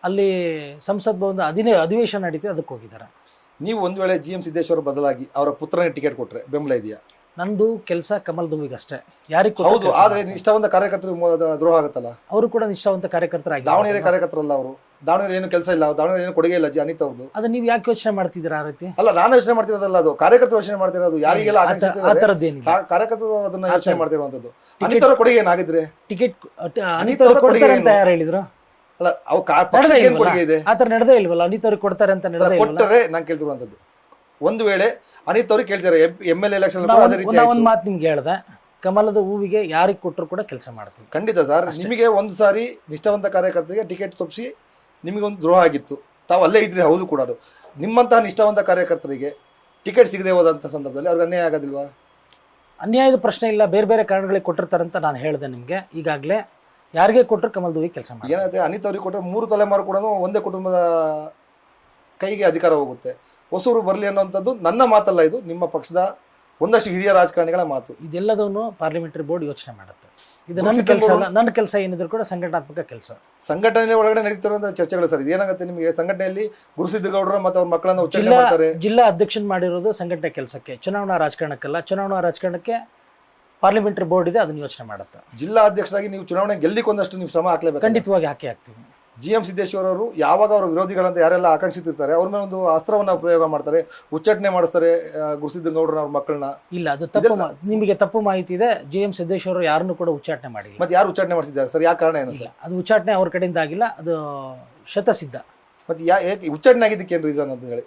ಅಲ್ಲಿ ಸಂಸತ್ ಭವನದ ಅಧಿನೇ ಅಧಿವೇಶನ ನಡೀತಿದೆ ಅದಕ್ಕೆ ಹೋಗಿದ್ದಾರೆ.
ನೀವು ಒಂದು ವೇಳೆ ಜಿ ಎಂ ಸಿದ್ದೇಶ್ವರ ಬದಲಾಗಿ ಅವರ ಪುತ್ರನಿಗೆ ಟಿಕೆಟ್ ಕೊಟ್ಟರೆ ಬೆಂಬಲ ಇದೆಯಾ?
ನಂದು ಕೆಲಸ ಕಮಲ್ ಅಷ್ಟೇ ಯಾರಿಗೂ
ಹೌದು ಆದ್ರೆ ನಿಷ್ಠಾವಂತ ಕಾರ್ಯಕರ್ತರು ದ್ರೋಹ ಆಗುತ್ತಲ್ಲ?
ಅವರು ಕೂಡ ನಿಷ್ಠಾವಂತ ಕಾರ್ಯಕರ್ತರಾಗಿ
ದಾವಣಗೆರೆ ಕಾರ್ಯಕರ್ತರಲ್ಲ ಅವರು? ದಾವಣಗೆರೆ ಏನು ಕೆಲಸ ಇಲ್ಲ ದಾವಣಗೆರೆ ಏನು ಕೊಡುಗೆ ಇಲ್ಲ ಜಿ ಅನಿತ್ ಅವ್ರದ್ದು
ಅದು ನೀವು ಯಾಕೆ ಯೋಚನೆ ಮಾಡ್ತಿದ್ದೀರಾ ಆ ರೀತಿ?
ಅಲ್ಲ ನಾನು ಯೋಚನೆ ಮಾಡ್ತಿರೋದಲ್ಲ ಅದು ಕಾರ್ಯಕರ್ತರು ಯೋಚನೆ ಮಾಡ್ತಿರೋದು ಯಾರಿಗೆಲ್ಲ ಕಾರ್ಯಕರ್ತರು ಅದನ್ನ ಯೋಚನೆ ಮಾಡ್ತಿರುವಂತದ್ದು ಅನಿತ್ ಅವರ ಕೊಡುಗೆ ಏನಾಗಿದ್ರೆ
ಟಿಕೆಟ್ ಅನಿತ್ ಅವರು ಕೊಡುಗೆ ಅಂತ ಯಾರು ಹೇಳಿದ್ರು?
ಅಲ್ಲ ಅವ್ ಕೊಡುಗೆ ಇದೆ?
ಆತರ ಥರ ನಡೆದೇ ಇಲ್ವಲ್ಲ? ಅನಿತ್ ಅವ್ರಿಗೆ ಕೊಡ್ತಾರೆ ಅಂತ ನಡೆದೇ
ಕೊಟ್ಟರೆ ನಾನು ಕೇಳ್ತಿರುವಂತದ್ದು ಒಂದು ವೇಳೆ ಅನಿತ್ ಅವರು ಕೇಳ್ತಾರೆ ಎಂ ಎಲ್ ಎಲೆಕ್ಷನ್ ಅದೇ ರೀತಿ
ನಾ
ಆಯ್ತು.
ಒಂದು ಮಾತು ನಿಮ್ಗೆ ಹೇಳ್ದೆ ಕಮಲದ ಹೂವಿಗೆ ಯಾರಿಗೆ ಕೊಟ್ಟರು ಕೂಡ ಕೆಲಸ ಮಾಡ್ತೀವಿ.
ಖಂಡಿತ ಸರ್ ನಿಮಗೆ ಒಂದು ಸಾರಿ ನಿಷ್ಠಾವಂತ ಕಾರ್ಯಕರ್ತರಿಗೆ ಟಿಕೆಟ್ ತಪ್ಪಿಸಿ ನಿಮಗೆ ಒಂದು ದ್ರೋಹ ಆಗಿತ್ತು. ತಾವು ಅಲ್ಲೇ ಇದ್ರೆ ಹೌದು ಕೂಡ ಅದು. ನಿಮ್ಮಂತಹ ನಿಷ್ಠಾವಂತ ಕಾರ್ಯಕರ್ತರಿಗೆ ಟಿಕೆಟ್ ಸಿಗದೆ ಹೋದಂಥ ಸಂದರ್ಭದಲ್ಲಿ ಅವ್ರಿಗೆ ಅನ್ಯಾಯ ಆಗೋದಿಲ್ವಾ?
ಅನ್ಯಾಯದ ಪ್ರಶ್ನೆ ಇಲ್ಲ ಬೇರೆ ಬೇರೆ ಕಾರಣಗಳಿಗೆ ಕೊಟ್ಟಿರ್ತಾರಂತ ಅಂತ ನಾನು ಹೇಳಿದೆ ನಿಮಗೆ. ಈಗಾಗಲೇ ಯಾರಿಗೆ ಕೊಟ್ಟರು ಕಮಲದ ಹೂವಿಗೆ ಕೆಲಸ ಮಾಡಿ
ಏನಾಗುತ್ತೆ ಅನಿತ್ ಅವ್ರಿಗೆ ಕೊಟ್ಟರೆ ಮೂರು ತಲೆಮಾರು ಕೂಡ ಒಂದೇ ಕುಟುಂಬದ ಕೈಗೆ ಅಧಿಕಾರ ಹೋಗುತ್ತೆ. ಹೊಸೂರು ಬರಲಿ ಅನ್ನೋಂಥದ್ದು ನನ್ನ ಮಾತಲ್ಲ ಇದು ನಿಮ್ಮ ಪಕ್ಷದ ಒಂದಷ್ಟು ಹಿರಿಯ ರಾಜಕಾರಣಿಗಳ ಮಾತು.
ಇದೆಲ್ಲದನ್ನು ಪಾರ್ಲಿಮೆಂಟರಿ ಬೋರ್ಡ್ ಯೋಚನೆ ಮಾಡುತ್ತೆ. ಇದು ನನ್ನ ಕೆಲಸ ಅಲ್ಲ ನನ್ನ ಕೆಲಸ ಏನಿದ್ರು ಕೂಡ ಸಂಘಟನಾತ್ಮಕ ಕೆಲಸ.
ಸಂಘಟನೆ ಒಳಗಡೆ ನಡೀತಿರುವಂತಹ ಚರ್ಚೆಗಳು ಸರ್ ಇದೇನಾಗುತ್ತೆ ನಿಮಗೆ? ಸಂಘಟನೆಯಲ್ಲಿ ಗುರುಸಿದ್ದೇಗೌಡರು ಮತ್ತು ಅವ್ರ ಮಕ್ಕಳನ್ನು ಉಚ್ಚಾರಣೆ ಮಾಡ್ತಾರೆ.
ಜಿಲ್ಲಾ ಅಧ್ಯಕ್ಷನ್ ಮಾಡಿರೋದು ಸಂಘಟನೆ ಕೆಲಸಕ್ಕೆ ಚುನಾವಣಾ ರಾಜಕಾರಣಕ್ಕಲ್ಲ. ಚುನಾವಣಾ ರಾಜಕಾರಣಕ್ಕೆ ಪಾರ್ಲಿಮೆಂಟರಿ ಬೋರ್ಡ್ ಇದೆ ಅದನ್ನ ಯೋಚನೆ ಮಾಡುತ್ತೆ.
ಜಿಲ್ಲಾ ಅಧ್ಯಕ್ಷರಾಗಿ ನೀವು ಚುನಾವಣೆ ಗೆಲ್ಲಿಕೊಂದಷ್ಟು ನೀವು ಶ್ರಮ ಹಾಕಲೇಬೇಕು
ಖಂಡಿತವಾಗಿ ಹಾಕಿ ಹಾಕ್ತೀವಿ.
ಜಿ ಎಂ ಸಿದ್ದೇಶ್ವರ ಅವರು ಯಾವಾಗ ಅವರ ವಿರೋಧಿಗಳಂತ ಯಾರೆಲ್ಲ ಆಕಾಂಕ್ಷಿತಿರ್ತಾರೆ ಅವ್ರ ಮೇಲೆ ಒಂದು ಅಸ್ತ್ರವನ್ನ ಪ್ರಯೋಗ ಮಾಡ್ತಾರೆ ಉಚ್ಚಾಟನೆ ಮಾಡಿಸ್ತಾರೆ ಗುರುಸಿದ್ದೇಗೌಡರ ಅವ್ರ ಮಕ್ಕಳನ್ನ.
ಇಲ್ಲ ಅದು ತಪ್ಪು ನಿಮಗೆ ತಪ್ಪು ಮಾಹಿತಿ ಇದೆ ಜಿ ಎಂ ಸಿದ್ದೇಶ್ವರ ಯಾರನ್ನು ಕೂಡ ಉಚ್ಚಾಟನೆ ಮಾಡಿಲ್ಲ.
ಮತ್ತೆ ಯಾರು ಉಚ್ಚಾಟನೆ ಮಾಡ್ತಿದ್ದಾರೆ ಸರ್? ಯಾವ ಕಾರಣ ಏನು ಸರ್?
ಅದು ಉಚ್ಚಾಟನೆ ಅವ್ರ ಕಡೆಯಿಂದ ಆಗಿಲ್ಲ ಅದು ಶತಸಿದ್ಧ.
ಮತ್ತೆ ಯಾ ಉಚ್ಚಾಟನೆ ಆಗಿದ್ದಕ್ಕೆ ಏನು ರೀಸನ್ ಅಂತ ಹೇಳಿ?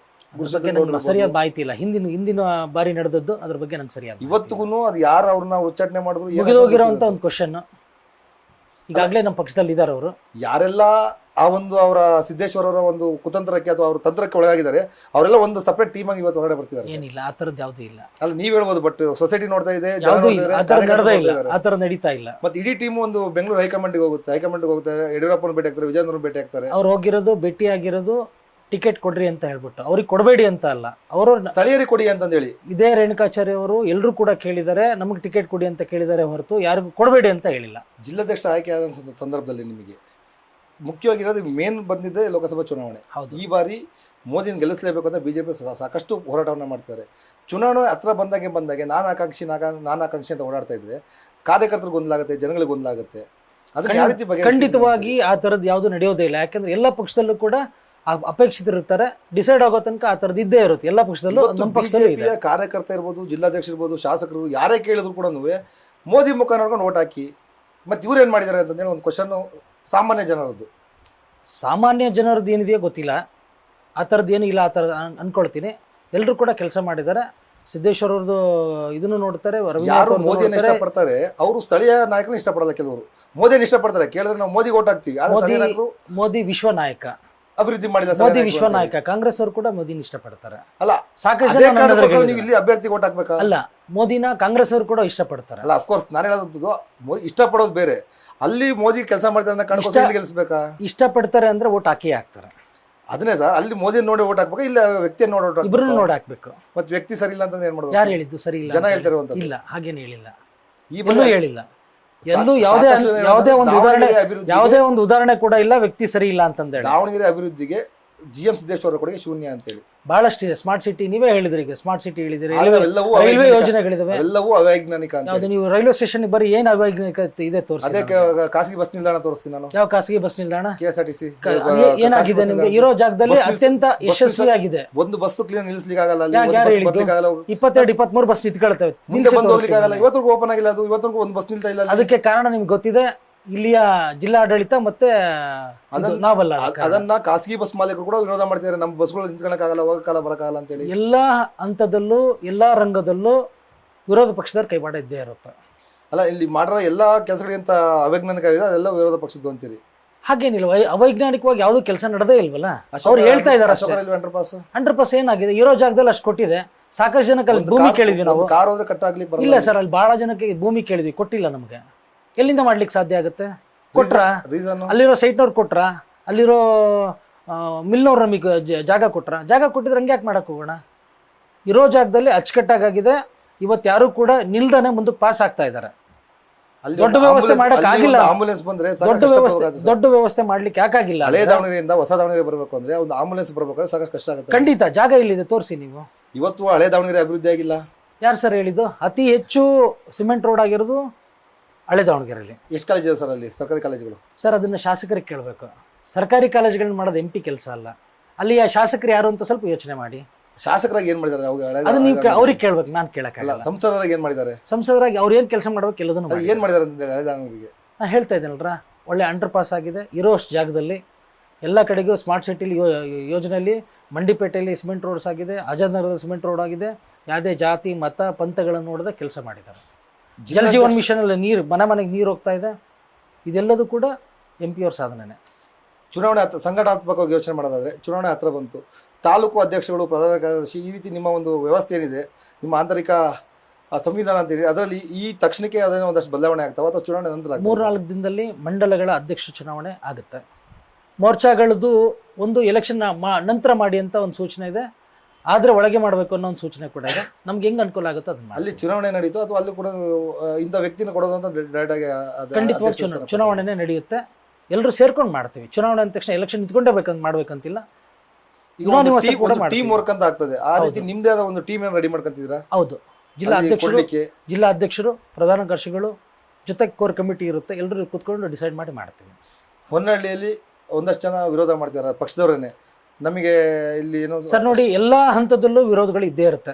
ಸರಿಯಾದ ಮಾಹಿತಿ ಇಲ್ಲ. ಹಿಂದಿನ ಹಿಂದಿನ ಬಾರಿ ನಡೆದದ್ದು ಅದ್ರ ಬಗ್ಗೆ ನಂಗೆ ಸರಿಯಾದ
ಇವತ್ತಿಗೂ ಅದು ಯಾರು ಅವ್ರನ್ನ ಉಚ್ಚಾಟನೆ ಮಾಡಿದ್ರು ಹೋಗಿರೋ
ಅಂತ ಒಂದು ಕ್ವಶನ್ ಈಗಾಗಲೇ ನಮ್ಮ ಪಕ್ಷದಲ್ಲಿ ಇದ್ದಾರೆ ಅವರು.
ಯಾರೆಲ್ಲ ಆ ಒಂದು ಅವರ ಸಿದ್ದೇಶ್ವರ ಅವರ ಒಂದು ಕುತಂತ್ರಕ್ಕೆ ಅಥವಾ ಅವ್ರ ತಂತ್ರಕ್ಕೆ ಒಳಗಾಗಿದ್ದಾರೆ ಅವರೆಲ್ಲ ಒಂದು ಸಪ್ರೇಟ್ ಟೀಮ್ ಆಗಿ ಇವತ್ತು ಹೊರಗಡೆ ಬರ್ತಿದ್ದಾರೆ
ಏನಿಲ್ಲ ಆ ಥರದ್ದು ಯಾವುದೂ ಇಲ್ಲ.
ಅಲ್ಲ ನೀವು ಹೇಳ್ಬೋದು ಬಟ್ ಸೊಸೈಟಿ ನೋಡ್ತಾ ಇದೆ ಜನ
ಯಾವುದೂ ಇಲ್ಲ
ಇದ್ದಾರೆ,
ಆ ಥರ
ಕಾರ್ಯಕರ್ತರು
ನಡೆದೇ ಇಲ್ಲ
ಇದ್ದಾರೆ.
ಆ ಥರ ನಡೀತಾ ಇಲ್ಲ.
ಮತ್ತೆ ಇಡೀ ಟೀಮ್ ಒಂದು ಬೆಂಗಳೂರು ಹೈಕಮಾಂಡ್ಗೆ ಹೋಗುತ್ತೆ ಹೈಕಮಾಂಡ್ಗೆ ಹೋಗುತ್ತೆ ಯಡಿಯೂರಪ್ಪನ ಭೇಟಿ ಆಗ್ತಾರೆ ವಿಜಯೇಂದ್ರ ಭೇಟಿ ಆಗ್ತಾರೆ.
ಅವ್ರು ಹೋಗಿರೋದು ಭೇಟಿ ಆಗಿರೋದು ಟಿಕೆಟ್ ಕೊಡ್ರಿ ಅಂತ ಹೇಳ್ಬಿಟ್ಟು. ಅವ್ರಿಗೆ ಕೊಡಬೇಡಿ ಅಂತ ಅಲ್ಲ. ಅವರು
ಸ್ಥಳೀಯರಿಗೆ ಕೊಡಿ ಅಂತಂದೇಳಿ.
ಇದೇ ರೇಣುಕಾಚಾರ್ಯ ಅವರು ಎಲ್ಲರೂ ಕೂಡ ಕೇಳಿದ್ದಾರೆ ನಮಗೆ ಟಿಕೆಟ್ ಕೊಡಿ ಅಂತ ಕೇಳಿದ್ದಾರೆ ಹೊರತು ಯಾರಿಗೂ ಕೊಡಬೇಡಿ ಅಂತ ಹೇಳಿಲ್ಲ.
ಜಿಲ್ಲಾಧ್ಯಕ್ಷ ಆಯ್ಕೆ ಆದಂಥ ಸಂದರ್ಭದಲ್ಲಿ ನಿಮಗೆ ಮುಖ್ಯವಾಗಿರೋದು ಮೇನ್ ಬಂದಿದ್ದೆ ಲೋಕಸಭಾ ಚುನಾವಣೆ.
ಹೌದು.
ಈ ಬಾರಿ ಮೋದಿನ ಗೆಲ್ಲಿಸಲೇಬೇಕು ಅಂತ ಪಿ ಸಾಕಷ್ಟು ಹೋರಾಟವನ್ನು ಮಾಡ್ತಾರೆ ಚುನಾವಣೆ ಹತ್ರ ಬಂದಾಗೆ ಬಂದಾಗೆ ನಾನು ಆಕಾಂಕ್ಷಿ ನಾಗ ನಾನು ಆಕಾಂಕ್ಷಿ ಅಂತ ಓಡಾಡ್ತಾ ಇದ್ರೆ ಕಾರ್ಯಕರ್ತರಿಗೆ ಗೊಂದಲಾಗುತ್ತೆ ಜನಗಳಿಗೆ ಗೊಂದಲಾಗುತ್ತೆ. ಅದಕ್ಕೆ ಯಾವ ರೀತಿ ಬಗೆ
ಖಂಡಿತವಾಗಿ ಆ ಥರದ್ದು ಯಾವುದು ನಡೆಯೋದೇ ಇಲ್ಲ. ಯಾಕಂದ್ರೆ ಎಲ್ಲ ಪಕ್ಷದಲ್ಲೂ ಕೂಡ ಅಪೇಕ್ಷಿತರಿರ್ತಾರೆ ಡಿಸೈಡ್ ಆಗೋ ತನಕ ಆ ಥರದ್ದು ಇದ್ದೇ ಇರುತ್ತೆ. ಎಲ್ಲ ಪಕ್ಷದಲ್ಲೂ ನಮ್ಮ ಪಕ್ಷದಲ್ಲೂ ಇದೆ.
ಬಿಜೆಪಿಯ ಕಾರ್ಯಕರ್ತ ಇರ್ಬೋದು ಜಿಲ್ಲಾಧ್ಯಕ್ಷ ಇರ್ಬೋದು ಶಾಸಕರು ಯಾರೇ ಕೇಳಿದ್ರು ಕೂಡ ಮೋದಿ ಮುಖ ನೋಡ್ಕೊಂಡು ಓಟ್ ಹಾಕಿ ಮತ್ತೆ ಇವ್ರು ಏನು ಮಾಡಿದ್ದಾರೆ ಅಂತಂದೇಳಿ ಒಂದು ಕ್ವಶನ್ ಸಾಮಾನ್ಯ ಜನರದ್ದು.
ಸಾಮಾನ್ಯ ಜನರದ್ದು ಏನಿದೆಯೋ ಗೊತ್ತಿಲ್ಲ. ಆ ಥರದ್ದು ಏನೂ ಇಲ್ಲ ಆ ಥರ ಅಂದ್ಕೊಳ್ತೀನಿ ಅನ್ಕೊಳ್ತೀನಿ. ಎಲ್ಲರೂ ಕೂಡ ಕೆಲಸ ಮಾಡಿದ್ದಾರೆ. ಸಿದ್ದೇಶ್ವರ ಅವ್ರದ್ದು ಇದನ್ನು ನೋಡ್ತಾರೆ
ಯಾರು ಮೋದಿಯನ್ನು. ಇಷ್ಟಪಡ್ತಾರೆ ಅವರು ಸ್ಥಳೀಯ ನಾಯಕರನ್ನ ಇಷ್ಟಪಡಲ್ಲ ಕೆಲವರು. ಮೋದಿಯನ್ನು ಇಷ್ಟಪಡ್ತಾರೆ ಕೇಳಿದ್ರೆ ನಾವು ಮೋದಿಗೆ ಓಟ್ ಹಾಕ್ತೀವಿ.
ಮೋದಿ ವಿಶ್ವ ನಾಯಕ.
ಅಭಿವೃದ್ಧಿ ಮಾಡಿದ
ಮೋದಿ ವಿಶ್ವ ನಾಯಕ ಕಾಂಗ್ರೆಸ್ ಅವರು ಕೂಡ ಮೋದಿನ ಇಷ್ಟಪಡ್ತಾರೆ.
ಅಲ್ಲ
ಸಾಕಷ್ಟು
ಅದೇ
ಜನ ನನ್ನ ಎದುರಿಗೆ
ನೀವು
ಹೇಳಿದ್ದಾರೆ.
ಇಲ್ಲಿ ಅಭ್ಯರ್ಥಿ ಓಟ್ ಹಾಕ್ಬೇಕಾ?
ಅಲ್ಲ ಮೋದಿನ ಕಾಂಗ್ರೆಸ್ ಅವರು ಕೂಡ ಇಷ್ಟಪಡ್ತಾರೆ.
ಅಲ್ಲ ಅಫ್ಕೋರ್ಸ್ ನಾನು ಹೇಳೋದಂಥದ್ದು ಮೋ- ಇಷ್ಟಪಡೋದು ಬೇರೆ. ಅಲ್ಲಿ ಮೋದಿ ಕೆಲಸ ಮಾಡ್ತಾರೆ ಅನ್ನೋ ಕಾರಣಕ್ಕೋಸ್ಕರ ಇಲ್ಲಿ ಗೆಲ್ಲಿಸ್ಬೇಕಾ
ಇಷ್ಟಪಡ್ತಾರೆ ಅಂದ್ರೆ ಓಟ್ ಹಾಕಿ ಹಾಕ್ತಾರೆ.
ಅದನ್ನೇ ಸರ್ ಅಲ್ಲಿ ಮೋದಿ ನೋಡಿ ಓಟ್ ಹಾಕ್ಬೇಕು? ಇಲ್ಲ ವ್ಯಕ್ತಿಯನ್ನು ನೋಡಿ ಓಟ್ ಹಾಕ್ಬೇಕಾ?
ನೋಡಿ ಹಾಕ್ಬೇಕು.
ಮತ್ತೆ ವ್ಯಕ್ತಿ ಸರಿ ಇಲ್ಲ ಅಂತ ಏನ್ ಮಾಡೋದು
ಯಾರು ಹೇಳಿದ್ದು ಸರಿ ಇಲ್ಲ
ಜನ
ಅಂತ?
ಹೇಳ್ತಿರುವಂಥದ್ದು.
ಇಲ್ಲ ಹಾಗೇನು ಹೇಳಿಲ್ಲ.
ಈ
ಎಲ್ಲೂ ಹೇಳಿಲ್ಲ. ಎಲ್ಲೂ ಯಾವುದೇ ಯಾವುದೇ ಒಂದು ಉದಾಹರಣೆ ಯಾವುದೇ ಒಂದು ಉದಾಹರಣೆ ಕೂಡ ಇಲ್ಲ ವ್ಯಕ್ತಿ ಸರಿ ಇಲ್ಲ ಅಂತಂದೇಳಿ.
ದಾವಣಗೆರೆ ಅಭಿವೃದ್ಧಿಗೆ ಜಿ ಎಂ ಸಿದ್ದೇಶ್ವರ ಕೊಡುಗೆ ಶೂನ್ಯ ಅಂತೇಳಿ.
ಬಹಳಷ್ಟಿದೆ ಸ್ಮಾರ್ಟ್ ಸಿಟಿ ನೀವೇ ಹೇಳಿದ್ರಿ ಈಗ. ಸ್ಮಾರ್ಟ್ ಸಿಟಿ ಹೇಳಿದ್ರೆ.
ಆದ್ರೆ
ರೈಲ್ವೆ
ಅವೈಜ್ಞಾನಿಕ-
ಯೋಜನೆಗಳಿದಾವೆ.
ಎಲ್ಲವೂ ಅವೈಜ್ಞಾನಿಕ ಅಂತ
ಯಾವ್ದು ನೀವು ರೈಲ್ವೆ ಸ್ಟೇಷನ್ ಬರಿ ಏನು ಅವೈಜ್ಞಾನಿಕ ಇದೆ ತೋರಿಸಿ
ಅದೇ ಕ- ಖಾಸಗಿ ಬಸ್ ನಿಲ್ದಾಣ ತೋರಿಸ್ತೀನಿ ನಾನು.
ಯಾವ ಖಾಸಗಿ ಬಸ್ ನಿಲ್ದಾಣ?
K S R T C
ಏ- ಏನಾಗಿದೆ? ನಿಮ್ಗೆ ಇರೋ ಜಾಗದಲ್ಲಿ ಅತ್ಯಂತ ಯಶಸ್ವಿಯಾಗಿದೆ.
ಒಂದು ಬಸ್ ಕ್ಲೀನ್ ನಿಲ್ಲಿಸ್ಲಿಕ್ಕೆ ಆಗಲ್ಲ ಅಲ್ಲಿ.
ಯಾರು
ಒಂದು
ಯಾರು
ಬಸ್
ಹೇಳಿದ್ದು? ಇಪ್ಪತ್ತೆರಡು ಇಪ್ಪತ್ಮೂರು ಬಸ್ ನಿಂತ್ಕೊಳ್ತವೆ.
ಮುಂದೆ
ನಿಲ್ಸಿ
ಬಂದು ಓಪನ್ ಆಗಿಲ್ಲ ಅದು. ಇವತ್ತಿಗೂ ಒಂದು ಬಸ್ ನಿಲ್ತಾ ಇಲ್ಲ ಅಲ್ಲಿ.
ಅದಕ್ಕೆ ಕಾರಣ ನಿಮ್ಗೆ ಗೊತ್ತಿದೆ. ಇಲ್ಲಿಯ ಜಿಲ್ಲಾಡಳಿತ ಮತ್ತೆ ಅದನ್ನ ನಾವಲ್ಲ
ಅದನ್ನ ಖಾಸಗಿ ಬಸ್ ಮಾಲೀಕರು ಕೂಡ ವಿರೋಧ ಮಾಡ್ತಿದ್ದಾರೆ. ನಮ್ಮ ಬಸ್ಗಳು ನಿಂತ್ಕೊಳಕ್ಕಾಗಲ್ಲ ಹೋಗಕ್ಕಾಗಲ್ಲ ಬರಕ್ಕಾಗಲ್ಲ ಅಂತೇಳಿ.
ಎಲ್ಲ ಹಂತದಲ್ಲೂ ಎಲ್ಲ ರಂಗದಲ್ಲೂ ವಿರೋಧ ಪಕ್ಷದವ್ರ ಕೈವಾಡ ಇದ್ದೇ ಇರುತ್ತೆ.
ಅಲ್ಲ ಇಲ್ಲಿ ಮಾಡಿರೋ ಎಲ್ಲಾ ಕೆಲಸಗಳಿಗಿಂತ ಅವೈಜ್ಞಾನಿಕ ಆಗಿದೆ ಅದೆಲ್ಲ ವಿರೋಧ ಪಕ್ಷದ್ದು ಅಂತೀರಿ?
ಹಾಗೇನಿಲ್ಲ ವೈ- ಅವೈಜ್ಞಾನಿಕವಾಗಿ ಯಾವುದೂ ಕೆಲಸ ನಡೆದೇ ಇಲ್ವಲ್ಲ? ಅವ್ರು ಹೇಳ್ತಾ ಇದಾರೆ ಅಷ್ಟೇ.
ಅಂಡರ್ ಪಾಸ್
ಏನಾಗಿದೆ? ಇರೋ ಜಾಗದಲ್ಲಿ ಅಷ್ಟು ಕೊಟ್ಟಿದೆ. ಸಾಕಷ್ಟು ಜನಕ್ಕೆ ಅಲ್ಲಿ ಭೂಮಿ ಕೇಳಿದ್ವಿ ನಾವು.
ಕಾರ್ ಹೋದ್ರೆ ಕಟ್ ಆಗ್ಲಿಕ್ಕೆ ಬರಲ್ಲ
ಇಲ್ಲ ಸರ್ ಅಲ್ಲಿ ಬಹಳ ಜನಕ್ಕೆ ಭೂಮಿ ಕೇಳಿದ್ವಿ ಕೊಟ್ಟಿಲ್ಲ ನಮಗೆ. ಎಲ್ಲಿಂದ ಮಾಡ್ಲಿಕ್ಕೆ ಸಾಧ್ಯ ಆಗುತ್ತೆ? ಕೊಟ್ರ?
ರೀಸನ್
ಅಲ್ಲಿರೋ ಸೈಟ್ನವ್ರು ಕೊಟ್ರ? ಅಲ್ಲಿರೋ ಮಿಲ್ನವ್ರು ನಮಗೆ ಜಾಗ ಕೊಟ್ರ? ಜಾಗ ಕೊಟ್ಟಿದ್ರೆ ಹಂಗೆ ಯಾಕೆ ಮಾಡಕ್ಕೆ ಹೋಗೋಣ? ಇರೋ ಜಾಗದಲ್ಲಿ ಅಚ್ಚುಕಟ್ಟಾಗಿದೆ ಇವತ್ತು ಯಾರು ಕೂಡ ನಿಲ್ದಾನೆ ಮುಂದಕ್ಕೆ ಪಾಸ್ ಆಗ್ತಾ ಇದ್ದಾರೆ ದೊಡ್ಡ ವ್ಯವಸ್ಥೆ ಮಾಡಕ್ಕಾಗಿಲ್ಲ
ಆಂಬುಲೆನ್ಸ್ ಬಂದ್ರೆ
ದೊಡ್ಡ ವ್ಯವಸ್ಥೆ ದೊಡ್ಡ ವ್ಯವಸ್ಥೆ ಮಾಡ್ಲಿಕ್ಕೆ ಯಾಕಾಗಿಲ್ಲ?
ಹಳೆ ದಾವಣಗೆರೆಯಿಂದ ಹೊಸ ದಾವಣಗೆರೆ ಬರಬೇಕು ಅಂದ್ರೆ ಒಂದು ಆಂಬುಲೆನ್ಸ್ ಬರ್ಬೇಕಾದ್ರೆ ಸಾಕಷ್ಟು ಕಷ್ಟ ಆಗುತ್ತೆ.
ಖಂಡಿತ. ಜಾಗ ಇಲ್ಲಿದೆ ತೋರಿಸಿ ನೀವು.
ಇವತ್ತು ಹಳೆ ದಾವಣಗೆರೆ ಅಭಿವೃದ್ಧಿ ಆಗಿಲ್ಲ.
ಯಾರು ಸರ್ ಹೇಳಿದ್ದು? ಅತಿ ಹೆಚ್ಚು ಸಿಮೆಂಟ್ ರೋಡ್ ಆಗಿರೋದು ಹಳೆ ದಾವಣಗೆರೆಯಲ್ಲಿ
ಎಷ್ಟು ಕಾಲೇಜ್ ಇದೆ ಸರ್ ಅಲ್ಲಿ? ಸರ್ಕಾರಿ ಕಾಲೇಜುಗಳು?
ಸರ್ ಅದನ್ನು ಶಾಸಕರಿಗೆ ಕೇಳಬೇಕು. ಸರ್ಕಾರಿ ಕಾಲೇಜುಗಳನ್ನ ಮಾಡೋದು ಎಂ ಪಿ ಕೆಲಸ ಅಲ್ಲ. ಅಲ್ಲಿಯ ಶಾಸಕರು ಯಾರು ಅಂತ ಸ್ವಲ್ಪ ಯೋಚನೆ ಮಾಡಿ.
ಶಾಸಕರಾಗಿ ಏನು ಮಾಡಿದ್ದಾರೆ ಅವಾಗ ಹಳೆ
ಅದು ನೀವು ಅವ್ರಿಗೆ ಕೇಳ್ಬೇಕು ನಾನು ಕೇಳೋಕ್ಕಲ್ಲ
ಅಲ್ಲ ಸಂಸದರಾಗಿ ಏನು ಮಾಡಿದ್ದಾರೆ
ಸಂಸದರಾಗಿ ಅವ್ರು ಏನು ಕೆಲಸ ಮಾಡಬೇಕು ಎಲ್ಲದನ್ನು
ಏನು
ಮಾಡಿ
ಏನ್ ಮಾಡಿದ್ದಾರೆ ಅಂತ ಹೇಳಿ ಹಳೆ ದಾವಣಗೆರೆಗೆ
ನಾನು ಹೇಳ್ತಾ ಇದ್ದೀನಲ್ರ ಒಳ್ಳೆ ಅಂಡರ್ ಪಾಸ್ ಆಗಿದೆ ಇರೋ ಅಷ್ಟು ಜಾಗದಲ್ಲಿ ಎಲ್ಲ ಕಡೆಗೂ ಸ್ಮಾರ್ಟ್ ಸಿಟಿಲಿ ಯೋಜನೆಯಲ್ಲಿ ಮಂಡಿಪೇಟೆಯಲ್ಲಿ ಸಿಮೆಂಟ್ ರೋಡ್ಸ್ ಆಗಿದೆ ಆಜಾದ್ನಗರದಲ್ಲಿ ಸಿಮೆಂಟ್ ರೋಡ್ ಆಗಿದೆ ಯಾವುದೇ ಜಾತಿ ಮತ ಪಂಥಗಳನ್ನು ನೋಡದೆ ಕೆಲಸ ಮಾಡಿದ್ದಾರೆ. ಜಲ ಜೀವನ್ ಮಿಷನಲ್ಲಿ ನೀರು ಮನೆ ಮನೆಗೆ ನೀರು ಹೋಗ್ತಾ ಇದೆ. ಇದೆಲ್ಲದೂ ಕೂಡ ಎಂ ಪಿ ಅವ್ರ ಸಾಧನೆ
ಚುನಾವಣೆ ಹತ್ರ ಸಂಘಟನಾತ್ಮಕವಾಗಿ ಯೋಚನೆ ಮಾಡೋದಾದ್ರೆ ಚುನಾವಣೆ ಹತ್ರ ಬಂತು. ತಾಲೂಕು ಅಧ್ಯಕ್ಷಗಳು ಪ್ರಧಾನ ಕಾರ್ಯದರ್ಶಿ ಈ ರೀತಿ ನಿಮ್ಮ ಒಂದು ವ್ಯವಸ್ಥೆ ಏನಿದೆ ನಿಮ್ಮ ಆಂತರಿಕ ಸಂವಿಧಾನ ಅಂತ ಇದೆ ಅದರಲ್ಲಿ ಈ ತಕ್ಷಣಕ್ಕೆ ಅದೇನೋ ಒಂದಷ್ಟು ಬದಲಾವಣೆ ಆಗ್ತಾವ ಅಥವಾ ಚುನಾವಣೆ ನಂತರ?
ಮೂರ್ನಾಲ್ಕು ದಿನದಲ್ಲಿ ಮಂಡಲಗಳ ಅಧ್ಯಕ್ಷ ಚುನಾವಣೆ ಆಗುತ್ತೆ. ಮೋರ್ಚಾಗಳದ್ದು ಒಂದು ಎಲೆಕ್ಷನ್ ಮಾ ನಂತರ ಮಾಡಿ ಅಂತ ಒಂದು ಸೂಚನೆ ಇದೆ. ಆದರೆ ಒಳಗೆ ಮಾಡಬೇಕು ಅನ್ನೋ ಒಂದು ಸೂಚನೆ ಕೂಡ ಇದೆ. ನಮ್ಗೆ ಹೆಂಗೆ ಅನುಕೂಲ ಆಗುತ್ತೆ ಅದನ್ನ
ಅಲ್ಲಿ ಚುನಾವಣೆ ನಡೀತು ಅಥವಾ ಅಲ್ಲಿ ಕೂಡ ಇಂತ ಇಂಥ ವ್ಯಕ್ತಿನ ಕೊಡೋದು ಅಂತ ಡೈರೆಕ್ಟ್ ಆಗಿ
ಖಂಡಿತವಾಗಿ ಚುನಾವಣೆ ಚುನಾವಣೆನೇ ನಡೆಯುತ್ತೆ. ಎಲ್ಲರೂ ಸೇರ್ಕೊಂಡು ಮಾಡ್ತೀವಿ. ಚುನಾವಣೆ ಅಂದ ತಕ್ಷಣ ಎಲೆಕ್ಷನ್ ನಿಂತ್ಕೊಂಡೇ ಬೇಕಂತ ಮಾಡ್ಬೇಕಂತಿಲ್ಲ.
ಟೀಮ್. ವರ್ಕ್ ಅಂತ ಆಗ್ತದೆ. ಆ ರೀತಿ ನಿಮ್ದೇ ಆದ ಒಂದು ಟೀಮ್ ರೆಡಿ ಮಾಡ್ಕೊಂತಿದ್ದೀರಾ?
ಹೌದು. ಜಿಲ್ಲಾ ಅಧ್ಯಕ್ಷರು ಜಿಲ್ಲಾ ಅಧ್ಯಕ್ಷರು ಪ್ರಧಾನ ಕಾರ್ಯಗಳು ಜೊತೆ ಕೋರ್ ಕಮಿಟಿ ಇರುತ್ತೆ. ಎಲ್ಲರೂ ಕೂತ್ಕೊಂಡು ಡಿಸೈಡ್ ಮಾಡಿ ಮಾಡ್ತೀವಿ.
ಹೊನ್ನಳ್ಳಿಯಲ್ಲಿ ಒಂದಷ್ಟು ಜನ ವಿರೋಧ ಮಾಡ್ತಿದ್ದಾರೆ ಪಕ್ಷದವರೇನೆ. ನಮಗೆ ಇಲ್ಲಿ ಏನೋ
ಸರ್ ನೋಡಿ ಎಲ್ಲ ಹಂತದಲ್ಲೂ ವಿರೋಧಗಳು ಇದ್ದೇ ಇರುತ್ತೆ.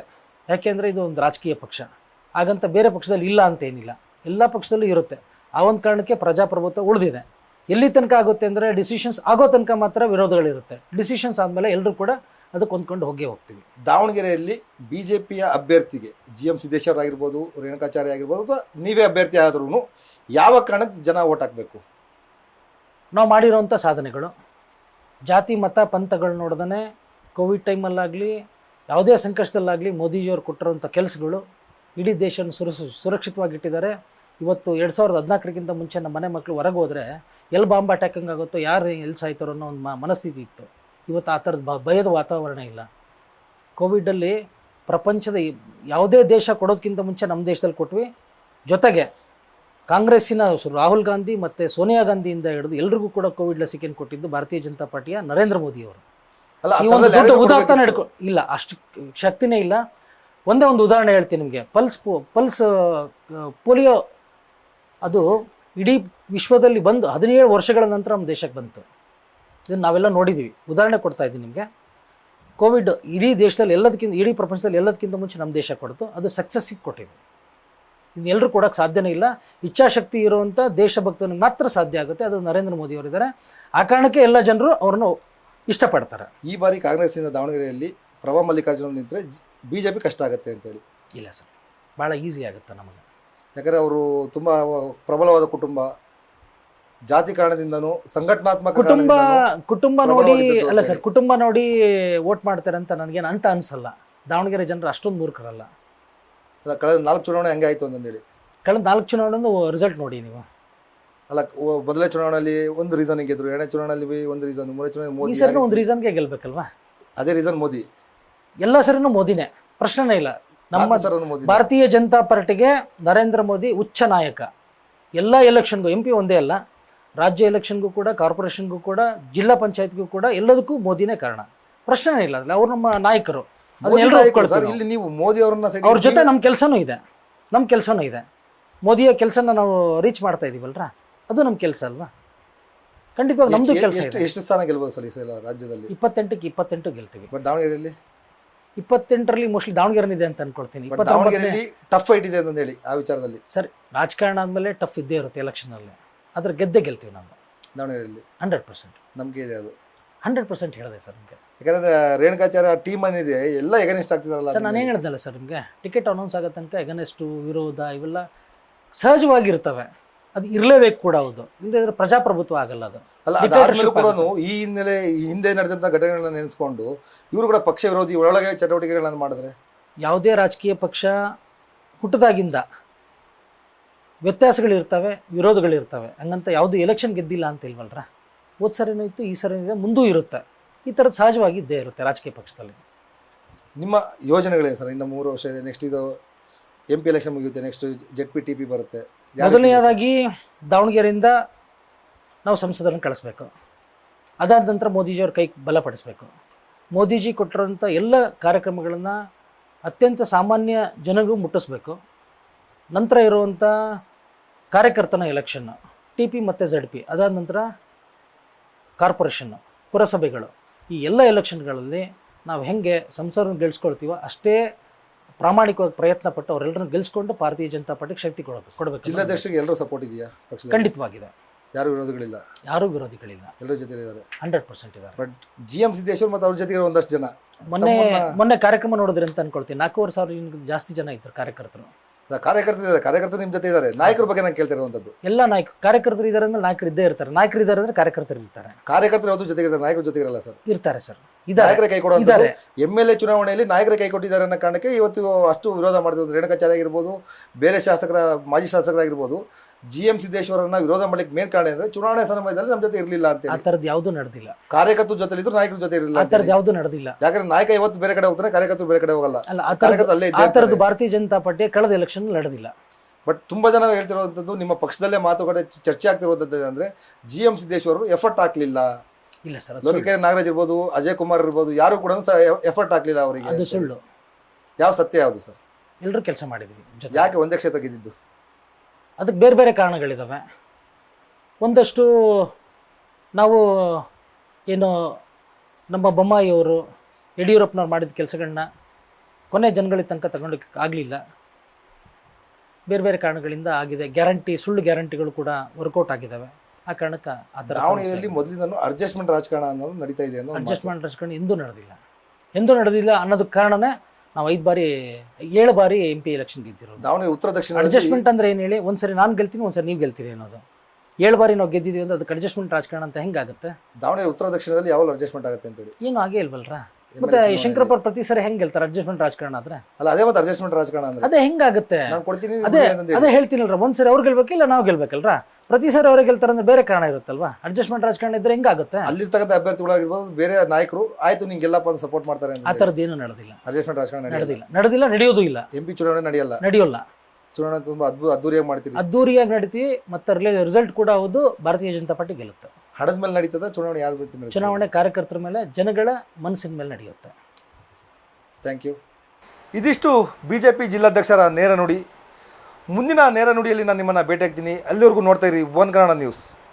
ಯಾಕೆಂದರೆ ಇದು ಒಂದು ರಾಜಕೀಯ ಪಕ್ಷ. ಹಾಗಂತ ಬೇರೆ ಪಕ್ಷದಲ್ಲಿ ಇಲ್ಲ ಅಂತ ಏನಿಲ್ಲ. ಎಲ್ಲ ಪಕ್ಷದಲ್ಲೂ ಇರುತ್ತೆ. ಆ ಒಂದು ಕಾರಣಕ್ಕೆ ಪ್ರಜಾಪ್ರಭುತ್ವ ಉಳಿದಿದೆ. ಎಲ್ಲಿ ತನಕ ಆಗುತ್ತೆ ಅಂದರೆ ಡಿಸಿಷನ್ಸ್ ಆಗೋ ತನಕ ಮಾತ್ರ ವಿರೋಧಗಳಿರುತ್ತೆ. ಡಿಸಿಷನ್ಸ್ ಆದಮೇಲೆ ಎಲ್ಲರೂ ಕೂಡ ಅದಕ್ಕೆ ಹೊಂದ್ಕೊಂಡು ಹೋಗೇ ಹೋಗ್ತೀವಿ.
ದಾವಣಗೆರೆಯಲ್ಲಿ ಬಿ ಜೆ ಪಿಯ ಅಭ್ಯರ್ಥಿಗೆ ಜಿ ಎಂ ಸಿದ್ದೇಶ್ವರ ಆಗಿರ್ಬೋದು ರೇಣುಕಾಚಾರ್ಯ ಆಗಿರ್ಬೋದು ಅಥವಾ ನೀವೇ ಅಭ್ಯರ್ಥಿ ಆದ್ರೂ ಯಾವ ಕಾರಣಕ್ಕೆ ಜನ ಓಟ್ ಹಾಕಬೇಕು?
ನಾವು ಮಾಡಿರೋವಂಥ ಸಾಧನೆಗಳು. ಜಾತಿ, ಮತ, ಪಂಥಗಳು ನೋಡ್ದೇ ಕೋವಿಡ್ ಟೈಮಲ್ಲಾಗಲಿ, ಯಾವುದೇ ಸಂಕಷ್ಟದಲ್ಲಾಗಲಿ ಮೋದಿಜಿಯವರು ಕೊಟ್ಟಿರೋಂಥ ಕೆಲಸಗಳು ಇಡೀ ದೇಶನ ಸುರಕ್ಷ ಸುರಕ್ಷಿತವಾಗಿಟ್ಟಿದ್ದಾರೆ. ಇವತ್ತು ಎರಡು ಸಾವಿರದ ಹದಿನಾಲ್ಕರಿಗಿಂತ ಮುಂಚೆ ನಮ್ಮ ಮನೆ ಮಕ್ಕಳು ಹೊರಗೆ ಹೋದರೆ ಎಲ್ಲಿ ಬಾಂಬ್ ಅಟ್ಯಾಕಿಂಗ್ ಆಗುತ್ತೋ ಯಾರು ಎಲ್ಲಿ ಸಾಯ್ತಾರೋ ಅನ್ನೋ ಒಂದು ಮನಸ್ಥಿತಿ ಇತ್ತು. ಇವತ್ತು ಆ ಥರದ ಭಯದ ವಾತಾವರಣ ಇಲ್ಲ. ಕೋವಿಡಲ್ಲಿ ಪ್ರಪಂಚದ ಯಾವುದೇ ದೇಶ ಕೊಡೋದಕ್ಕಿಂತ ಮುಂಚೆ ನಮ್ಮ ದೇಶದಲ್ಲಿ ಕೊಟ್ವಿ ಜೊತೆಗೆ ಕಾಂಗ್ರೆಸ್ಸಿನ ರಾಹುಲ್ ಗಾಂಧಿ ಮತ್ತು ಸೋನಿಯಾ ಗಾಂಧಿಯಿಂದ ಹಿಡಿದು ಎಲ್ರಿಗೂ ಕೂಡ ಕೋವಿಡ್ ಲಸಿಕೆಯನ್ನು ಕೊಟ್ಟಿದ್ದು ಭಾರತೀಯ ಜನತಾ ಪಾರ್ಟಿಯ ನರೇಂದ್ರ
ಮೋದಿ
ಅವರು.
ಕೊಡ್ಬೇಕಿತ್ತು.
ನಡ್ಕೊ ಇಲ್ಲ ಅಷ್ಟು ಶಕ್ತಿನೇ ಇಲ್ಲ. ಒಂದೇ ಒಂದು ಉದಾಹರಣೆ ಹೇಳ್ತೀನಿ ನಿಮಗೆ. ಪಲ್ಸ್ ಪೋ ಪಲ್ಸ್ ಪೋಲಿಯೋ ಅದು ಇಡೀ ವಿಶ್ವದಲ್ಲಿ ಬಂದು ಹದಿನೇಳು ವರ್ಷಗಳ ನಂತರ ನಮ್ಮ ದೇಶಕ್ಕೆ ಬಂತು. ಇದನ್ನು ನಾವೆಲ್ಲ ನೋಡಿದ್ದೀವಿ ಉದಾಹರಣೆ ಕೊಡ್ತಾ ಇದ್ದೀನಿ ನಿಮಗೆ. ಕೋವಿಡ್ ಇಡೀ ದೇಶದಲ್ಲಿ ಎಲ್ಲದಕ್ಕಿಂತ ಇಡೀ ಪ್ರಪಂಚದಲ್ಲಿ ಎಲ್ಲದಕ್ಕಿಂತ ಮುಂಚೆ ನಮ್ಮ ದೇಶ ಕೊಡ್ತು. ಅದು ಸಕ್ಸಸ್ಸಿಗೆ ಕೊಟ್ಟಿದೆ. ಎಲ್ಲರೂ ಕೊಡೋಕ್ಕೆ ಸಾಧ್ಯನೇ ಇಲ್ಲ. ಇಚ್ಛಾಶಕ್ತಿ ಇರುವಂಥ ದೇಶಭಕ್ತನಿಗೆ ಮಾತ್ರ ಸಾಧ್ಯ ಆಗುತ್ತೆ. ಅದು ನರೇಂದ್ರ ಮೋದಿ ಅವರಿದ್ದಾರೆ. ಆ ಕಾರಣಕ್ಕೆ ಎಲ್ಲ ಜನರು ಅವ್ರನ್ನ ಇಷ್ಟಪಡ್ತಾರೆ.
ಈ ಬಾರಿ ಕಾಂಗ್ರೆಸ್ನಿಂದ ದಾವಣಗೆರೆಯಲ್ಲಿ ಪ್ರಭಾ ಮಲ್ಲಿಕಾರ್ಜುನ ನಿಂತರೆ ಬಿಜೆಪಿ ಕಷ್ಟ ಆಗುತ್ತೆ ಅಂತೇಳಿ.
ಇಲ್ಲ ಸರ್ ಭಾಳ ಈಸಿ ಆಗುತ್ತೆ ನಮಗೆ.
ಯಾಕಂದರೆ ಅವರು ತುಂಬ ಪ್ರಬಲವಾದ ಕುಟುಂಬ. ಜಾತಿ ಕಾರಣದಿಂದನೂ ಸಂಘಟನಾತ್ಮಕ
ಕುಟುಂಬ ಕುಟುಂಬ ನೋಡಿ ಅಲ್ಲ ಸರ್ ಕುಟುಂಬ ನೋಡಿ ವೋಟ್ ಮಾಡ್ತಾರೆ ಅಂತ ನನಗೇನು ಅಂತ ಅನಿಸಲ್ಲ. ದಾವಣಗೆರೆ ಜನರು ಅಷ್ಟೊಂದು ಮೂರ್ಖರಲ್ಲ.
ಅಲ್ಲ ಕಳೆದ ನಾಲ್ಕು ಚುನಾವಣೆ ಹೆಂಗೆ ಆಯಿತು ಅಂತಂದೇಳಿ.
ಕಳೆದ ನಾಲ್ಕು ಚುನಾವಣೆ ರಿಸಲ್ಟ್ ನೋಡಿ ನೀವು.
ಅಲ್ಲ ಒ- ಮೊದಲನೇ ಚುನಾವಣೆಯಲ್ಲಿ ಒಂದು ರೀಸನ್ ಗೆದ್ರು ಎರಡನೇ ಚುನಾವಣೆಯಲ್ಲಿ ಬಿ ಒಂದು ರೀಸನ್ ಮೂರನೇ ಚುನಾವಣೆ
ಈ
ಮೋದಿ
ಸರ್ ಒಂದು ರೀಸನ್ಗೆ ಗೆಲ್ಬೇಕಲ್ವಾ?
ಅದೇ ರೀಸನ್ ಮೋದಿ.
ಎಲ್ಲ ಸರಿನೂ ಮೋದಿನೇ ಪ್ರಶ್ನೆನೇ ಇಲ್ಲ. ನಮ್ಮ
ಸರನು ಮೋದಿ
ಭಾರತೀಯ ಜನತಾ ಪಾರ್ಟಿಗೆ ನರೇಂದ್ರ ಮೋದಿ ಉಚ್ಚ ನಾಯಕ. ಎಲ್ಲ ಎಲೆಕ್ಷನ್ಗೂ ಎಂ ಪಿ ಒಂದೇ ಅಲ್ಲ ರಾಜ್ಯ ಎಲೆಕ್ಷನ್ಗೂ ಕೂಡ ಕಾರ್ಪೊರೇಷನ್ಗೂ ಕೂಡ ಜಿಲ್ಲಾ ಪಂಚಾಯತ್ಗೂ ಕೂಡ ಎಲ್ಲದಕ್ಕೂ ಮೋದಿನೇ ಕಾರಣ. ಪ್ರಶ್ನೆನೇ ಇಲ್ಲ ಅದ್ರಲ್ಲಿ ಅವ್ರು ನಮ್ಮ ನಾಯಕರು.
ಸರ್ ಇಲ್ಲಿ ನೀವು ಮೋದಿ ಅವರನ್ನ
ಅವ್ರ ಜೊತೆ ನಮ್ಮ ಕೆಲಸನೂ ಇದೆ. ನಮ್ಮ ಕೆಲಸನೂ ಇದೆ. ಮೋದಿಯ ಕೆಲಸನ ನಾವು ರೀಚ್ ಮಾಡ್ತಾ ಇದೀವಲ್ರ? ಅದು ನಮ್ಮ ಕೆಲಸ ಅಲ್ವಾ? ಖಂಡಿತವಾಗಿ ನಮ್ಮದು ಕೆಲಸ
ಎಷ್ಟು ಸ್ಥಾನ ಗೆಲ್ಬೋದು ಸರ್ ಈ ಸಲ ರಾಜ್ಯದಲ್ಲಿ?
ಇಪ್ಪತ್ತೆಂಟಕ್ಕೆ ಇಪ್ಪತ್ತೆಂಟು ಗೆಲ್ತೀವಿ.
ಬಟ್ ದಾವಣಗೆರೆಯಲ್ಲಿ?
ಇಪ್ಪತ್ತೆಂಟರಲ್ಲಿ ಮೋಸ್ಟ್ಲಿ ದಾವಣಗೆರೆನಿದೆ ಅಂತ ಅನ್ಕೊಳ್ತೀನಿ.
ದಾವಣಗೆರೆಯಲ್ಲಿ ಟಫ್ ಫೈಟ್ ಇದೆ ಅಂತ ಹೇಳಿ ಆ ವಿಚಾರದಲ್ಲಿ.
ಸರಿ ರಾಜಕಾರಣ ಆದಮೇಲೆ ಟಫ್ ಇದ್ದೇ ಇರುತ್ತೆ ಎಲೆಕ್ಷನಲ್ಲಿ ಅದ್ರ ಗೆದ್ದೆ ಗೆಲ್ತೀವಿ ನಾವು.
ದಾವಣಗೆರೆಯಲ್ಲಿ.
Hundred percent.
ನಮಗೆ ಇದೆ ಅದು.
ಹಂಡ್ರೆಡ್ ಪರ್ಸೆಂಟ್ ಹೇಳಿದೆ ಸರ್ ನಿಮಗೆ.
ಯಾಕಂದ್ರೆ ರೇಣುಕಾಚಾರ್ಯ ಟೀಮ್ ಏನಿದೆ ಎಲ್ಲ ಎಗನೆಸ್ಟ್ ಆಗ್ತಿದಾರಲ್ಲ
ಸರ್ ನಾನು ಏನು ಹೇಳ್ದಲ್ಲ ಸರ್ ನಿಮಗೆ? ಟಿಕೆಟ್ ಅನೌನ್ಸ್ ಆಗೋ ತನಕ ಎಗನೆಸ್ಟು ವಿರೋಧ ಇವೆಲ್ಲ ಸಹಜವಾಗಿರ್ತವೆ. ಅದು ಇರಲೇಬೇಕು ಕೂಡ ಹೌದು. ಇಲ್ಲದೆ ಪ್ರಜಾಪ್ರಭುತ್ವ ಆಗಲ್ಲ ಅದು.
ಅಲ್ಲ ಅದಾದ್ಮೇಲೂ ಕೂಡ ಈ ಹಿನ್ನೆಲೆ ಈ ಹಿಂದೆ ನಡೆದಂಥ ಘಟನೆಗಳನ್ನ ನೆನೆಸ್ಕೊಂಡು ಇವರು ಕೂಡ ಪಕ್ಷ ವಿರೋಧಿ ಒಳಗೆ ಚಟುವಟಿಕೆಗಳನ್ನು ಮಾಡಿದ್ರೆ?
ಯಾವುದೇ ರಾಜಕೀಯ ಪಕ್ಷ ಹುಟ್ಟದಾಗಿಂದ ವ್ಯತ್ಯಾಸಗಳಿರ್ತವೆ ವಿರೋಧಗಳಿರ್ತವೆ. ಹಂಗಂತ ಯಾವುದು ಎಲೆಕ್ಷನ್ ಗೆದ್ದಿಲ್ಲ ಅಂತ ಇಲ್ವಲ್ರ? ಹೋದ ಸರಿನೂ ಇತ್ತು ಈ ಸರಿನೂ ಇದೆ ಮುಂದೂ ಇರುತ್ತೆ. ಈ ಥರದ್ದು ಸಹಜವಾಗಿ ಇದ್ದೇ ಇರುತ್ತೆ ರಾಜಕೀಯ ಪಕ್ಷದಲ್ಲಿ.
ನಿಮ್ಮ ಯೋಜನೆಗಳೇನು ಸರ್? ಇನ್ನು ಮೂರು ವರ್ಷ ಇದೆ ನೆಕ್ಸ್ಟ್ ಇದು ಎಂ ಪಿ ಎಲೆಕ್ಷನ್ ಮುಗಿಯುತ್ತೆ next Z P T P ಬರುತ್ತೆ.
ಮೊದಲನೆಯದಾಗಿ ದಾವಣಗೆರೆಯಿಂದ ನಾವು ಸಂಸದರನ್ನು ಕಳಿಸ್ಬೇಕು. ಅದಾದ ನಂತರ ಮೋದಿಜಿಯವ್ರ ಕೈ ಬಲಪಡಿಸ್ಬೇಕು. ಮೋದಿಜಿ ಕೊಟ್ಟಿರೋಂಥ ಎಲ್ಲ ಕಾರ್ಯಕ್ರಮಗಳನ್ನು ಅತ್ಯಂತ ಸಾಮಾನ್ಯ ಜನರಿಗೂ ಮುಟ್ಟಿಸ್ಬೇಕು. ನಂತರ ಇರುವಂಥ ಕಾರ್ಯಕರ್ತನ ಎಲೆಕ್ಷನ್ನು ಟಿ ಪಿ ಮತ್ತು ಝಡ್ ಪಿ ಅದಾದ ನಂತರ ಕಾರ್ಪೊರೇಷನ್ನು ಪುರಸಭೆಗಳು ಈ ಎಲ್ಲ ಎಲೆಕ್ಷನ್ಗಳಲ್ಲಿ ನಾವು ಹೆಂಗೆ ಸಂಸದರನ್ನು ಗೆಲ್ಸ್ಕೊಳ್ತೀವೋ ಅಷ್ಟೇ ಪ್ರಾಮಾಣಿಕವಾಗಿ ಪ್ರಯತ್ನ ಪಟ್ಟು ಅವರೆಲ್ಲರನ್ನು ಗೆಲ್ಸ್ಕೊಂಡು ಭಾರತೀಯ ಜನತಾ ಪಾರ್ಟಿಗೆ ಶಕ್ತಿ ಕೊಡೋದು ಕೊಡಬೇಕು.
ಜಿಲ್ಲಾಧ್ಯಕ್ಷರಿಗೆ ಎಲ್ಲರೂ ಸಪೋರ್ಟ್ ಇದೆಯಾ
ಖಂಡಿತವಾಗಿದೆ
ಯಾರು ವಿರೋಧಿಗಳಿಲ್ಲ?
ಯಾರು ವಿರೋಧಿಗಳಿಲ್ಲ.
ಎಲ್ಲರ ಜೊತೆ ಇದ್ದಾರೆ
ಹಂಡ್ರೆಡ್ ಪರ್ಸೆಂಟ್ ಇದ್ದಾರೆ.
ಬಟ್ ಜಿ ಎಂ ಸಿದ್ದೇಶ್ವರ್ ಮತ್ತು ಅವ್ರ ಜೊತೆಗೆ ಒಂದಷ್ಟು ಜನ.
ಮೊನ್ನೆ ಮೊನ್ನೆ ಕಾರ್ಯಕ್ರಮ ನೋಡಿದ್ರೆ ಅಂತ ಅನ್ಕೊಳ್ತೀನಿ. ನಾಲ್ಕೂವರೆ ಸಾವಿರ ಜಾಸ್ತಿ ಜನ ಇದ್ರು ಕಾರ್ಯಕರ್ತರು.
ಕಾರ್ಯಕರ್ತರು ಕಾರ್ಯಕರ್ತರು ನಿಮ್ಮ ಜೊತೆ ಇದ್ದಾರೆ. ನಾಯಕರ ಬಗ್ಗೆ ನಾನು ಕೇಳ್ತಿರುವಂಥದ್ದು.
ಎಲ್ಲ ನಾಯಕ ಕಾರ್ಯಕರ್ತರು ಇದ್ದಾರೆ ಅಂದ್ರೆ ನಾಯಕರು ಇದ್ದೇ ಇರ್ತಾರೆ. ನಾಯಕರು ಇದ್ದಾರೆ ಅಂದ್ರೆ ಕಾರ್ಯಕರ್ತರು ಇರ್ತಾರೆ.
ಕಾರ್ಯಕರ್ತರು ಯಾವತ್ತೂ ಜೊತೆಗೆ ಇದ್ದಾರೆ? ನಾಯಕರು ಜೊತೆ ಇರಲ್ಲ ಸರ್.
ಇರ್ತಾರೆ ಸರ್.
ನಾಯಕರ ಕೈ ಕೊಡುವಂಥದ್ದು. ಎಂ ಎಲ್ ಎ ಚುನಾವಣೆಯಲ್ಲಿ ನಾಯಕರ ಕೈ ಕೊಟ್ಟಿದ್ದಾರೆ ಅನ್ನೋ ಕಾರಣಕ್ಕೆ ಇವತ್ತು ಅಷ್ಟು ವಿರೋಧ ಮಾಡಿದ್ರು ರೇಣುಕಾಚಾರ್ಯ ಆಗಿರ್ಬೋದು ಬೇರೆ ಶಾಸಕರ ಮಾಜಿ ಶಾಸಕರಾಗಿರ್ಬೋದು ಜಿ ಎಂ ಸಿದ್ದೇಶ್ವರನ್ನ ವಿರೋಧ ಮಾಡ್ಲಿಕ್ಕೆ ಮೇನ್ ಕಾರಣ ಅಂದ್ರೆ ಚುನಾವಣೆ ಸಮಯದಲ್ಲಿ ನಮ್ಮ ಜೊತೆ ಇರಲಿಲ್ಲ
ಆ
ಅಂತೇಳಿ
ಥರದ್ದು ಯಾವುದೂ ನಡೆದಿಲ್ಲ.
ಕಾರ್ಯಕರ್ತರ ಜೊತೆ ಇದ್ರು ನಾಯಕರ ಜೊತೆ ಇರಲಿಲ್ಲ
ಆ ಥರದ್ದು ಯಾವುದೂ ನಡೆದಿಲ್ಲ.
ಯಾಕಂದ್ರೆ ನಾಯಕ ಇವತ್ತು ಬೇರೆ ಕಡೆ ಹೋಗ್ತಾನೆ ಕಾರ್ಯಕರ್ತರು ಬೇರೆ ಕಡೆ ಹೋಗಲ್ಲ.
ಅಲ್ಲ ಆ ಥರದ್ದು
ಕಾರ್ಯಕರ್ತರು ಅಲ್ಲೇ
ಆ ಥರದ್ದು ಭಾರತೀಯ ಜನತಾ ಪಾರ್ಟಿ ಕಳೆದ ಎಲೆಕ್ಷನ್ ನಡೆದಿಲ್ಲ.
ಬಟ್ ತುಂಬ ಜನ ಹೇಳ್ತಿರೋವಂಥದ್ದು ನಿಮ್ಮ ಪಕ್ಷದಲ್ಲೇ ಮಾತುಕತೆ ಚರ್ಚೆ ಆಗ್ತಿರುವಂಥದ್ದು ಅಂದರೆ ಜಿ ಎಂ ಸಿದ್ದೇಶ್ವರರು ಎಫರ್ಟ್ ಹಾಕಲಿಲ್ಲ.
ಇಲ್ಲ ಸರ್ ಅದು
ಲೋಕಿಕೆರೆ ನಾಗರಾಜ್ ಇರ್ಬೋದು ಅಜಯ್ ಕುಮಾರ್ ಇರ್ಬೋದು ಯಾರು ಕೂಡ ಸಹ ಎಫರ್ಟ್ ಹಾಕಲಿಲ್ಲ ಅವರಿಗೆ
ಅದು ಸುಳ್ಳು.
ಯಾವ ಸತ್ಯ ಯಾವುದು ಸರ್?
ಎಲ್ಲರೂ ಕೆಲಸ ಮಾಡಿದ್ವಿ ಜೊತೆ
ಯಾಕೆ ಒಂದೇ ಕ್ಷೇತ್ರ ಗೆದ್ದಿದ್ದು?
ಅದಕ್ಕೆ ಬೇರೆ ಬೇರೆ ಕಾರಣಗಳಿದ್ದಾವೆ ಒಂದಷ್ಟು ನಾವು ಏನು ನಮ್ಮ ಬೊಮ್ಮಾಯಿಯವರು ಯಡಿಯೂರಪ್ಪನವ್ರು ಮಾಡಿದ ಕೆಲಸಗಳನ್ನ ಕೊನೆ ಜನಗಳಿಗೆ ತನಕ ತಗೊಂಡೋಕ್ಕೆ ಆಗಲಿಲ್ಲ. ಬೇರೆ ಬೇರೆ ಕಾರಣಗಳಿಂದ ಆಗಿದೆ. ಗ್ಯಾರಂಟಿ ಸುಳ್ಳು ಗ್ಯಾರಂಟಿಗಳು ಕೂಡ ವರ್ಕೌಟ್ ಆಗಿದ್ದಾವೆ. ಆ ಕಾರಣಕ್ಕೆ ಆ ಥರ
ದಾವಣಗೆರೆಯಲ್ಲಿ ಮೊದಲಿಂದನೂ ಅಡ್ಜಸ್ಟ್ಮೆಂಟ್ ರಾಜಕಾರಣ ಅನ್ನೋದು ನಡೀತಾ ಇದೆ ಅನ್ನೋ ಒಂದು.
ಅಡ್ಜಸ್ಟ್ಮೆಂಟ್ ರಾಜಕಾರಣ ಎಂದೂ ನಡೆದಿಲ್ಲ. ಎಂದೂ ನಡೆದಿಲ್ಲ ಅನ್ನೋದಕ್ಕೆ ಕಾರಣನೇ ನಾವು ಐದು ಬಾರಿ ಏಳು ಬಾರಿ ಎಂ ಪಿ ಎಲೆಕ್ಷನ್ ಗೆದ್ದಿರೋದು.
ದಾವಣಗೆರೆ ಉತ್ತರ ದಕ್ಷಿಣ
ಅಡ್ಜಸ್ಟ್ಮೆಂಟ್ ಅಂದ್ರೆ ಏನು ಹೇಳಿ ಒಂದ್ಸರಿ ನಾನು ಗೆಲ್ತೀನಿ ಒಂದ್ಸರಿ ನೀವು ಗೆಲ್ತೀರಿ ಅನ್ನೋದು. ಏಳು ಬಾರಿ ನಾವು ಗೆದ್ದಿದ್ದೀವಿ ಅಂದ್ರೆ ಅದಕ್ಕೆ ಅಡ್ಜಸ್ಟ್ಮೆಂಟ್ ರಾಜಕಾರಣ ಅಂತ ಹೆಂಗಾಗುತ್ತೆ?
ದಾವಣಗೆರೆ ಉತ್ತರ ದಕ್ಷಿಣದಲ್ಲಿ ಯಾವಾಗ ಅಡ್ಜಸ್ಟ್ಮೆಂಟ್ ಆಗುತ್ತೆ ಅಂತೇಳಿ?
ಏನು ಆಗೇ ಇಲ್ವಲ್ರ? ಮತ್ತೆ ಶಂಕರಪ್ಪ ಪ್ರತಿ ಸರಿ ಹೆಂಗ್ ಗೆಲ್ತಾರೆ? ಅಡ್ಜಸ್ಟ್ಮೆಂಟ್ ರಾಜಕಾರಣ ಆದ್ರೆ?
ಅಲ್ಲ ಅದೇ ಮತ್ತೆ ಅಡ್ಜಸ್ಟ್ಮೆಂಟ್ ರಾಜಕಾರಣ ಅಂದ್ರೆ.
ಅದೇ ಹೆಂಗಾಗುತ್ತೆ?
ನಾನು ಕೊಡ್ತೀನಿ
ಅದೇ. ಅದೇ ಹೇಳ್ತೀನಲ್ರ ಒಂದ್ಸರಿ ಅವ್ರು ಗೆಲ್ಬೇಕಿಲ್ಲ ನಾವು ಗೆಲ್ಬೇಕಲ್ರ? ಪ್ರತಿ ಸರಿ ಅವ್ರಿಗೆ ಗೆಲ್ತಾರೆ ಅಂದ್ರೆ ಬೇರೆ ಕಾರಣ ಇರುತ್ತಲ್ವಾ? ಅಡ್ಜಸ್ಟ್ಮೆಂಟ್ ರಾಜಕಾರಣ ಇದ್ರೆ ಹೆಂಗಾಗುತ್ತೆ?
ಅಲ್ಲಿರ್ತಕ್ಕಂಥ ಅಭ್ಯರ್ಥಿಗಳಾಗಿರ್ಬೋದು ಬೇರೆ ನಾಯಕರು ಆಯ್ತು ನಿಂಗೆಲ್ಲಪ್ಪ ಅಂತ ಸಪೋರ್ಟ್ ಮಾಡ್ತಾರೆ
ಆ ಥರದ್ದು ಏನೂ ನಡೆದಿಲ್ಲ.
ಅಡ್ಜಸ್ಟ್ಮೆಂಟ್ ರಾಜಕಾರಣ
ನಡೆದಿಲ್ಲ. ನಡೆದಿಲ್ಲ ನಡೆಯೋದು ಇಲ್ಲ.
ಎಂ ಪಿ ಚುನಾವಣೆ ನಡೆಯಲ್ಲ.
ನಡೆಯೋಲ್ಲ.
ಚುನಾವಣೆ ತುಂಬಾ ಅದ್ಭುತ ಅದ್ದೂರಿಯಾಗಿ ಮಾಡ್ತೀವಿ
ಅದ್ದೂರಿಯಾಗಿ ನಡೀತೀವಿ ಮತ್ತೆ ರಿಸಲ್ಟ್ ಕೂಡ ಹೌದು ಭಾರತೀಯ ಜನತಾ ಪಾರ್ಟಿ ಗೆಲ್ಲುತ್ತೆ.
ಹಡದ ಮೇಲೆ ನಡೀತದೆ ಚುನಾವಣೆ ಯಾರು ನಡೀತದೆ?
ಚುನಾವಣೆ ಕಾರ್ಯಕರ್ತರ ಮೇಲೆ ಜನಗಳ ಮನಸ್ಸಿನ ಮೇಲೆ ನಡೆಯುತ್ತೆ.
ಥ್ಯಾಂಕ್ ಯು ಇದಿಷ್ಟು ಬಿ ಜೆ ಪಿ ಜಿಲ್ಲಾಧ್ಯಕ್ಷರ ನೇರ ನುಡಿ. ಮುಂದಿನ ನೇರ ನುಡಿಯಲ್ಲಿ ನಾನು ನಿಮ್ಮನ್ನು ಭೇಟಿ ಆಗ್ತೀನಿ ಅಲ್ಲಿವರೆಗೂ ನೋಡ್ತಾ ಇರಿ ಒನ್ ಕನ್ನಡ ನ್ಯೂಸ್